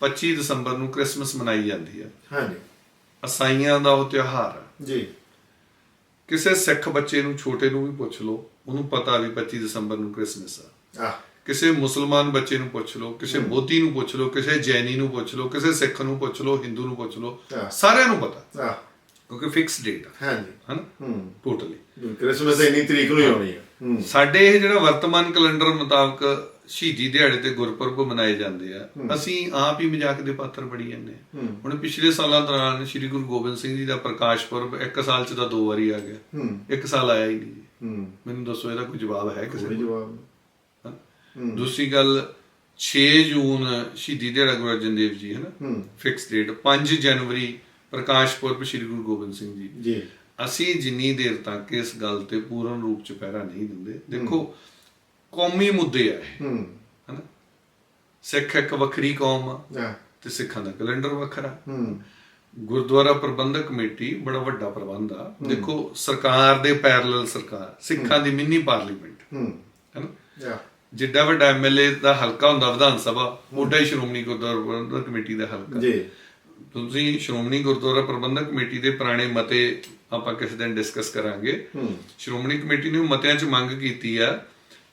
25 ਦਸੰਬਰ ਨੂੰ ਕ੍ਰਿਸਮਸ ਮਨਾਈ ਜਾਂਦੀ ਹੈ। ਹਾਂਜੀ। ਅਸਾਈਆਂ ਦਾ ਉਹ ਤਿਉਹਾਰ ਜੀ। ਕਿਸੇ ਸਿੱਖ ਬੱਚੇ ਨੂੰ ਛੋਟੇ ਨੂੰ ਵੀ ਪੁੱਛ ਲਓ ਉਹਨੂੰ ਪਤਾ ਵੀ 25 ਦਸੰਬਰ ਨੂੰ ਕ੍ਰਿਸਮਸ ਆ। ਆ ਕਿਸੇ ਮੁਸਲਮਾਨ ਬੱਚੇ ਨੂੰ ਪੁੱਛ ਲਓ ਕਿਸੇ ਬੋਧੀ ਨੂੰ ਪੁੱਛ ਲਓ ਕਿਸੇ ਜੈਨੀ ਨੂੰ ਪੁੱਛ ਲਓ ਕਿਸੇ ਸਿੱਖ ਨੂੰ ਪੁੱਛ ਲਓ ਹਿੰਦੂ ਨੂੰ ਪੁੱਛ ਲਓ। ਸਾਰਿਆਂ ਨੂੰ ਪਤਾ। ਆ ਕਿਉਂਕਿ ਫਿਕਸ ਡੇਟ ਆ। ਹਾਂਜੀ। ਹਨਾ? ਹੂੰ। ਟੋਟਲੀ ਕ੍ਰਿਸਮਸ ਇੰਨੀ ਤਰੀਕ ਨੂੰ ਹੀ ਆਉਣੀ ਹੈ ਹੂੰ। ਸਾਡੇ ਇਹ ਜਿਹੜਾ ਵਰਤਮਾਨ ਕੈਲੰਡਰ ਮੁਤਾਬਕ ਸ਼ਹੀਦੀ ਦਿਹਾੜੇ ਤੇ ਗੁਰਪੁਰਬ ਮਨਾਏ ਜਾਂਦੇ ਆ ਅਸੀਂ ਆਪ ਹੀ ਮਜ਼ਾਕ ਦੇ ਪਾਤਰ ਬਣੀ ਜਾਂਦੇ ਆ। ਹੁਣ ਪਿਛਲੇ ਸਾਲਾਂ ਦੌਰਾਨ ਸ੍ਰੀ ਗੁਰੂ ਗੋਬਿੰਦ ਸਿੰਘ ਜੀ ਦਾ ਪ੍ਰਕਾਸ਼ ਪੁਰਬ ਇੱਕ ਸਾਲ ਚ ਤਾਂ ਦੋ ਵਾਰੀ ਆ ਗਿਆ। ਇੱਕ ਸਾਲ ਆਇਆ ਹੀ ਨਹੀਂ ਹੂੰ। ਮੈਨੂੰ ਦੱਸੋ ਇਹਦਾ ਕੋਈ ਜਵਾਬ ਹੈ ਕਿਸੇ ਕੋਈ ਜਵਾਬ ਹਾਂ। ਦੂਸਰੀ ਗੱਲ 6 ਜੂਨ ਸ਼ਹੀਦੀ ਦਿਹਾੜਾ ਗੁਰੂ ਅਰਜਨ ਦੇਵ ਜੀ ਹੈ ਨਾ? ਹੂੰ। ਫਿਕਸ ਡੇਟ 5 ਜਨਵਰੀ ਪ੍ਰਕਾਸ਼ ਪੁਰਬ ਸ੍ਰੀ ਗੁਰੂ ਗੋਬਿੰਦ ਸਿੰਘ ਜੀ। ਜੀ। ਅਸੀਂ ਜਿੰਨੀ ਦੇਰ ਤੱਕ ਇਸ ਗੱਲ ਤੇ ਪੂਰਨ ਰੂਪ ਚ ਪਹਿਰਾ ਨਹੀਂ ਦਿੰਦੇ ਦੇਖੋ ਕੌਮੀ ਮੁੱਦੇ ਆ ਇਹ ਹੂੰ। ਹਨਾ ਸਿੱਖ ਇੱਕ ਵੱਖਰੀ ਕੌਮ ਆ ਆ ਤੇ ਸਿੱਖਾਂ ਦਾ ਕੈਲੰਡਰ ਵੱਖਰਾ। ਹੂੰ। ਗੁਰਦੁਆਰਾ ਪ੍ਰਬੰਧਕ ਕਮੇਟੀ ਬੜਾ ਵੱਡਾ ਪ੍ਰਬੰਧ ਆ। ਦੇਖੋ ਸਰਕਾਰ ਦੇ ਪੈਰਲਲ ਸਰਕਾਰ ਸਿੱਖਾਂ ਦੀ ਮਿੰਨੀ ਪਾਰਲੀਮੈਂਟ ਹੂੰ। ਹੈਨਾ ਜਿੱਡਾ ਵੱਡਾ ਐਮਐਲਏ ਦਾ ਹਲਕਾ ਹੁੰਦਾ ਵਿਧਾਨ ਸਭਾ ਓਡਾ ਹੀ ਸ਼੍ਰੋਮਣੀ ਗੁਰਦੁਆਰਾ ਪ੍ਰਬੰਧਕ ਕਮੇਟੀ ਦਾ ਹਲਕਾ। ਜੀ। ਤੁਸੀਂ ਸ਼੍ਰੋਮਣੀ ਗੁਰਦੁਆਰਾ ਪ੍ਰਬੰਧਕ ਕਮੇਟੀ ਦੇ ਪੁਰਾਣੇ ਮਤੇ ਆਪਾਂ ਕਿਸੇ ਦਿਨ ਡਿਸਕਸ ਕਰਾਂਗੇ। ਸ਼੍ਰੋਮਣੀ ਕਮੇਟੀ ਨੇ ਮਤਿਆਂ 'ਚ ਮੰਗ ਕੀਤੀ ਆ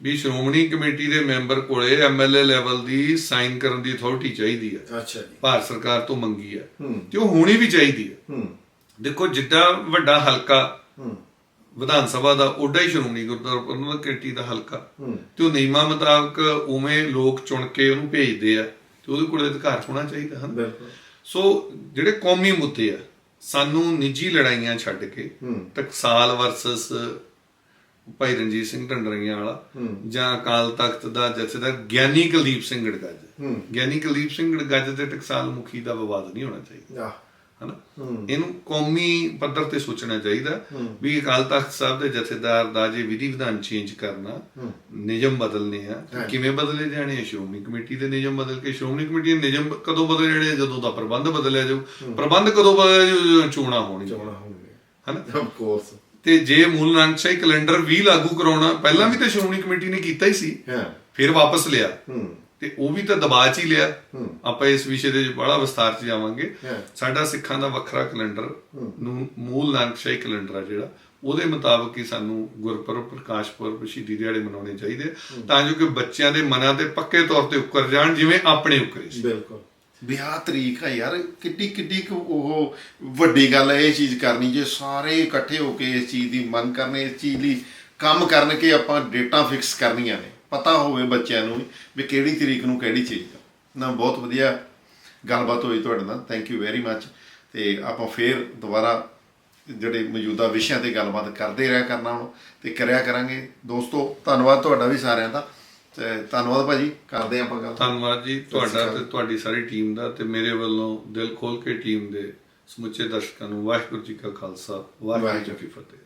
ਵੀ ਸ਼੍ਰੋਮਣੀ ਕਮੇਟੀ ਦੇ ਮੈਂਬਰ ਕੋਲੇ ਐਮਐਲਏ ਲੈਵਲ ਦੀ ਸਾਈਨ ਕਰਨ ਦੀ ਅਥਾਰਟੀ ਚਾਹੀਦੀ ਆ ਅੱਛਾ ਜੀ। ਭਾਰਤ ਸਰਕਾਰ ਤੋਂ ਮੰਗੀ ਹੂੰ। ਤੇ ਉਹ ਹੋਣੀ ਵੀ ਚਾਹੀਦੀ ਹੂੰ। ਦੇਖੋ ਜਿੱਡਾ ਵੱਡਾ ਹਲਕਾ ਹੂੰ। ਵਿਧਾਨ ਸਭਾ ਦਾ ਓਡਾ ਹੀ ਸ਼੍ਰੋਮਣੀ ਗੁਰਦੁਆਰਾ ਕਮੇਟੀ ਦਾ ਹਲਕਾ। ਹੂੰ। ਤੇ ਉਹ ਨਿਯਮਾਂ ਮੁਤਾਬਕ ਉਵੇਂ ਲੋਕ ਚੁਣ ਕੇ ਉਹਨੂੰ ਭੇਜਦੇ ਆ ਤੇ ਉਹਦੇ ਕੋਲ ਅਧਿਕਾਰ ਹੋਣਾ ਚਾਹੀਦਾ ਹਨ? ਬਿਲਕੁਲ। ਸੋ ਜਿਹੜੇ ਕੌਮੀ ਮੁੱਦੇ ਆ ਸਾਨੂੰ ਨਿੱਜੀ ਲੜਾਈਆਂ ਛੱਡ ਕੇ ਹੂੰ। ਟਕਸਾਲ ਵਰਸਸ ਭਾਈ ਰਣਜੀਤ ਸਿੰਘ ਢੰਡਰੀਆਂ ਵਾਲਾ। ਜਾਂ ਅਕਾਲ ਤਖਤ ਦਾ ਜਥੇਦਾਰ ਗਿਆਨੀ ਕੁਲਦੀਪ ਸਿੰਘ ਗੜਗੱਜ। ਗਿਆਨੀ ਕੁਲਦੀਪ ਸਿੰਘ ਗੜਗੱਜ ਤੇ ਟਕਸਾਲ ਮੁਖੀ ਦਾ ਵਿਵਾਦ ਨਹੀਂ ਹੋਣਾ ਚਾਹੀਦਾ। ਹਨਾ? ਇਹਨੂੰ ਕੌਮੀ ਪੱਧਰ ਤੇ ਸੋਚਣਾ ਚਾਹੀਦਾ। ਵੀ ਅਕਾਲ ਤਖਤ ਸਾਹਿਬ ਦੇ ਜਥੇਦਾਰ ਦਾ ਜੇ ਵਿਧੀ ਵਿਧਾਨ ਚੇਂਜ ਕਰਨਾ ਨਿਯਮ ਬਦਲਨੇ ਆ ਕਿਵੇਂ ਬਦਲੇ ਜਾਣੇ ਆ? ਸ਼੍ਰੋਮਣੀ ਕਮੇਟੀ ਦੇ ਨਿਯਮ ਬਦਲ ਕੇ ਸ਼੍ਰੋਮਣੀ ਕਮੇਟੀ ਦੇ ਨਿਯਮ ਕਦੋਂ ਬਦਲੇ ਜਾਣੇ? ਜਦੋਂ ਦਾ ਪ੍ਰਬੰਧ ਬਦਲਿਆ ਜਾਊ। ਪ੍ਰਬੰਧ ਕਦੋਂ ਬਦਲਿਆ ਜਾਊ? ਚੋਣਾਂ ਹੋਣਗੀਆਂ। ਚੋਣਾ ਹੋਣਗੇ ਹਨਾ? ਆਫ ਕੋਰਸ ਤੇ ਜੇ ਮੂਲ ਨਾਨਕਸ਼ਾਹੀ ਕੈਲੰਡਰ ਵੀ ਲਾਗੂ ਕਰਾਉਣਾ ਪਹਿਲਾਂ ਵੀ ਤਾਂ ਸ਼੍ਰੋਮਣੀ ਕਮੇਟੀ ਨੇ ਕੀਤਾ ਹੀ ਸੀ। ਹਾਂ। ਫਿਰ ਵਾਪਸ ਲਿਆ। ਹੂੰ। ਤੇ ਉਹ ਵੀ ਤਾਂ ਦਬਾਅ 'ਚ ਹੀ ਲਿਆ। ਆਪਾਂ ਇਸ ਵਿਸ਼ੇ ਦੇ ਬੜਾ ਵਿਸਤਾਰ 'ਚ ਜਾਵਾਂਗੇ। ਸਾਡਾ ਸਿੱਖਾਂ ਦਾ ਵੱਖਰਾ ਕੈਲੰਡਰ ਨੂੰ ਮੂਲ ਨਾਨਕਸ਼ਾਹੀ ਕੈਲੰਡਰ ਆ ਜਿਹੜਾ। ਉਹਦੇ ਮੁਤਾਬਕ ਹੀ ਸਾਨੂੰ ਗੁਰਪੁਰਬ ਪ੍ਰਕਾਸ਼ ਪੁਰਬ ਸ਼ਹੀਦੀ ਦਿਹਾੜੇ ਮਨਾਉਣੇ ਚਾਹੀਦੇ ਤਾਂ ਜੋ ਕਿ ਬੱਚਿਆਂ ਦੇ ਮਨਾਂ ਤੇ ਪੱਕੇ ਤੌਰ ਤੇ ਉਕਰ ਜਾਣ ਜਿਵੇਂ ਆਪਣੇ ਉਕਰੇ ਸੀ। ਬਿਲਕੁਲ। ਵਿਆਹ ਤਰੀਕ ਆ ਯਾਰ, ਕਿੱਡੀ ਕਿੱਡੀ ਕੁ ਉਹ ਵੱਡੀ ਗੱਲ ਹੈ ਇਹ ਚੀਜ਼ ਕਰਨੀ, ਜੇ ਸਾਰੇ ਇਕੱਠੇ ਹੋ ਕੇ ਇਸ ਚੀਜ਼ ਦੀ ਮੰਗ ਕਰਨੇ, ਇਸ ਚੀਜ਼ ਲਈ ਕੰਮ ਕਰਨ ਕੇ ਆਪਾਂ ਡੇਟਾ ਫਿਕਸ ਕਰਨੀਆਂ ਨੇ। ਪਤਾ ਹੋਵੇ ਬੱਚਿਆਂ ਨੂੰ ਵੀ ਕਿਹੜੀ ਤਰੀਕ ਨੂੰ ਕਿਹੜੀ ਚੀਜ਼ ਆ। ਨਾ, ਬਹੁਤ ਵਧੀਆ ਗੱਲਬਾਤ ਹੋਈ ਤੁਹਾਡੇ ਨਾਲ। ਥੈਂਕ ਯੂ ਵੈਰੀ ਮੱਚ ਤੇ ਆਪਾਂ ਫੇਰ ਦੁਬਾਰਾ ਜਿਹੜੇ ਮੌਜੂਦਾ ਵਿਸ਼ਿਆਂ ਤੇ ਗੱਲਬਾਤ ਕਰਦੇ ਰਿਹਾ ਕਰਨਾ ਹੁਣ, ਤੇ ਕਰਿਆ ਕਰਾਂਗੇ। ਦੋਸਤੋ, ਧੰਨਵਾਦ ਤੁਹਾਡਾ ਵੀ ਸਾਰਿਆਂ ਦਾ। ਤੇ ਧੰਨਵਾਦ ਭਾਜੀ ਕਰਦੇ ਆਪਾਂ ਗੱਲ। ਧੰਨਵਾਦ ਜੀ ਤੁਹਾਡਾ ਤੇ ਤੁਹਾਡੀ ਸਾਰੀ ਟੀਮ ਦਾ ਤੇ ਮੇਰੇ ਵੱਲੋਂ ਦਿਲ ਖੋਲ ਕੇ ਟੀਮ ਦੇ ਸਮੁੱਚੇ ਦਰਸ਼ਕਾਂ ਨੂੰ ਵਾਹਿਗੁਰੂ ਜੀ ਕਾ ਖਾਲਸਾ ਵਾਹਿਗੁਰੂ ਜੀ ਕੀ ਫਤਿਹ।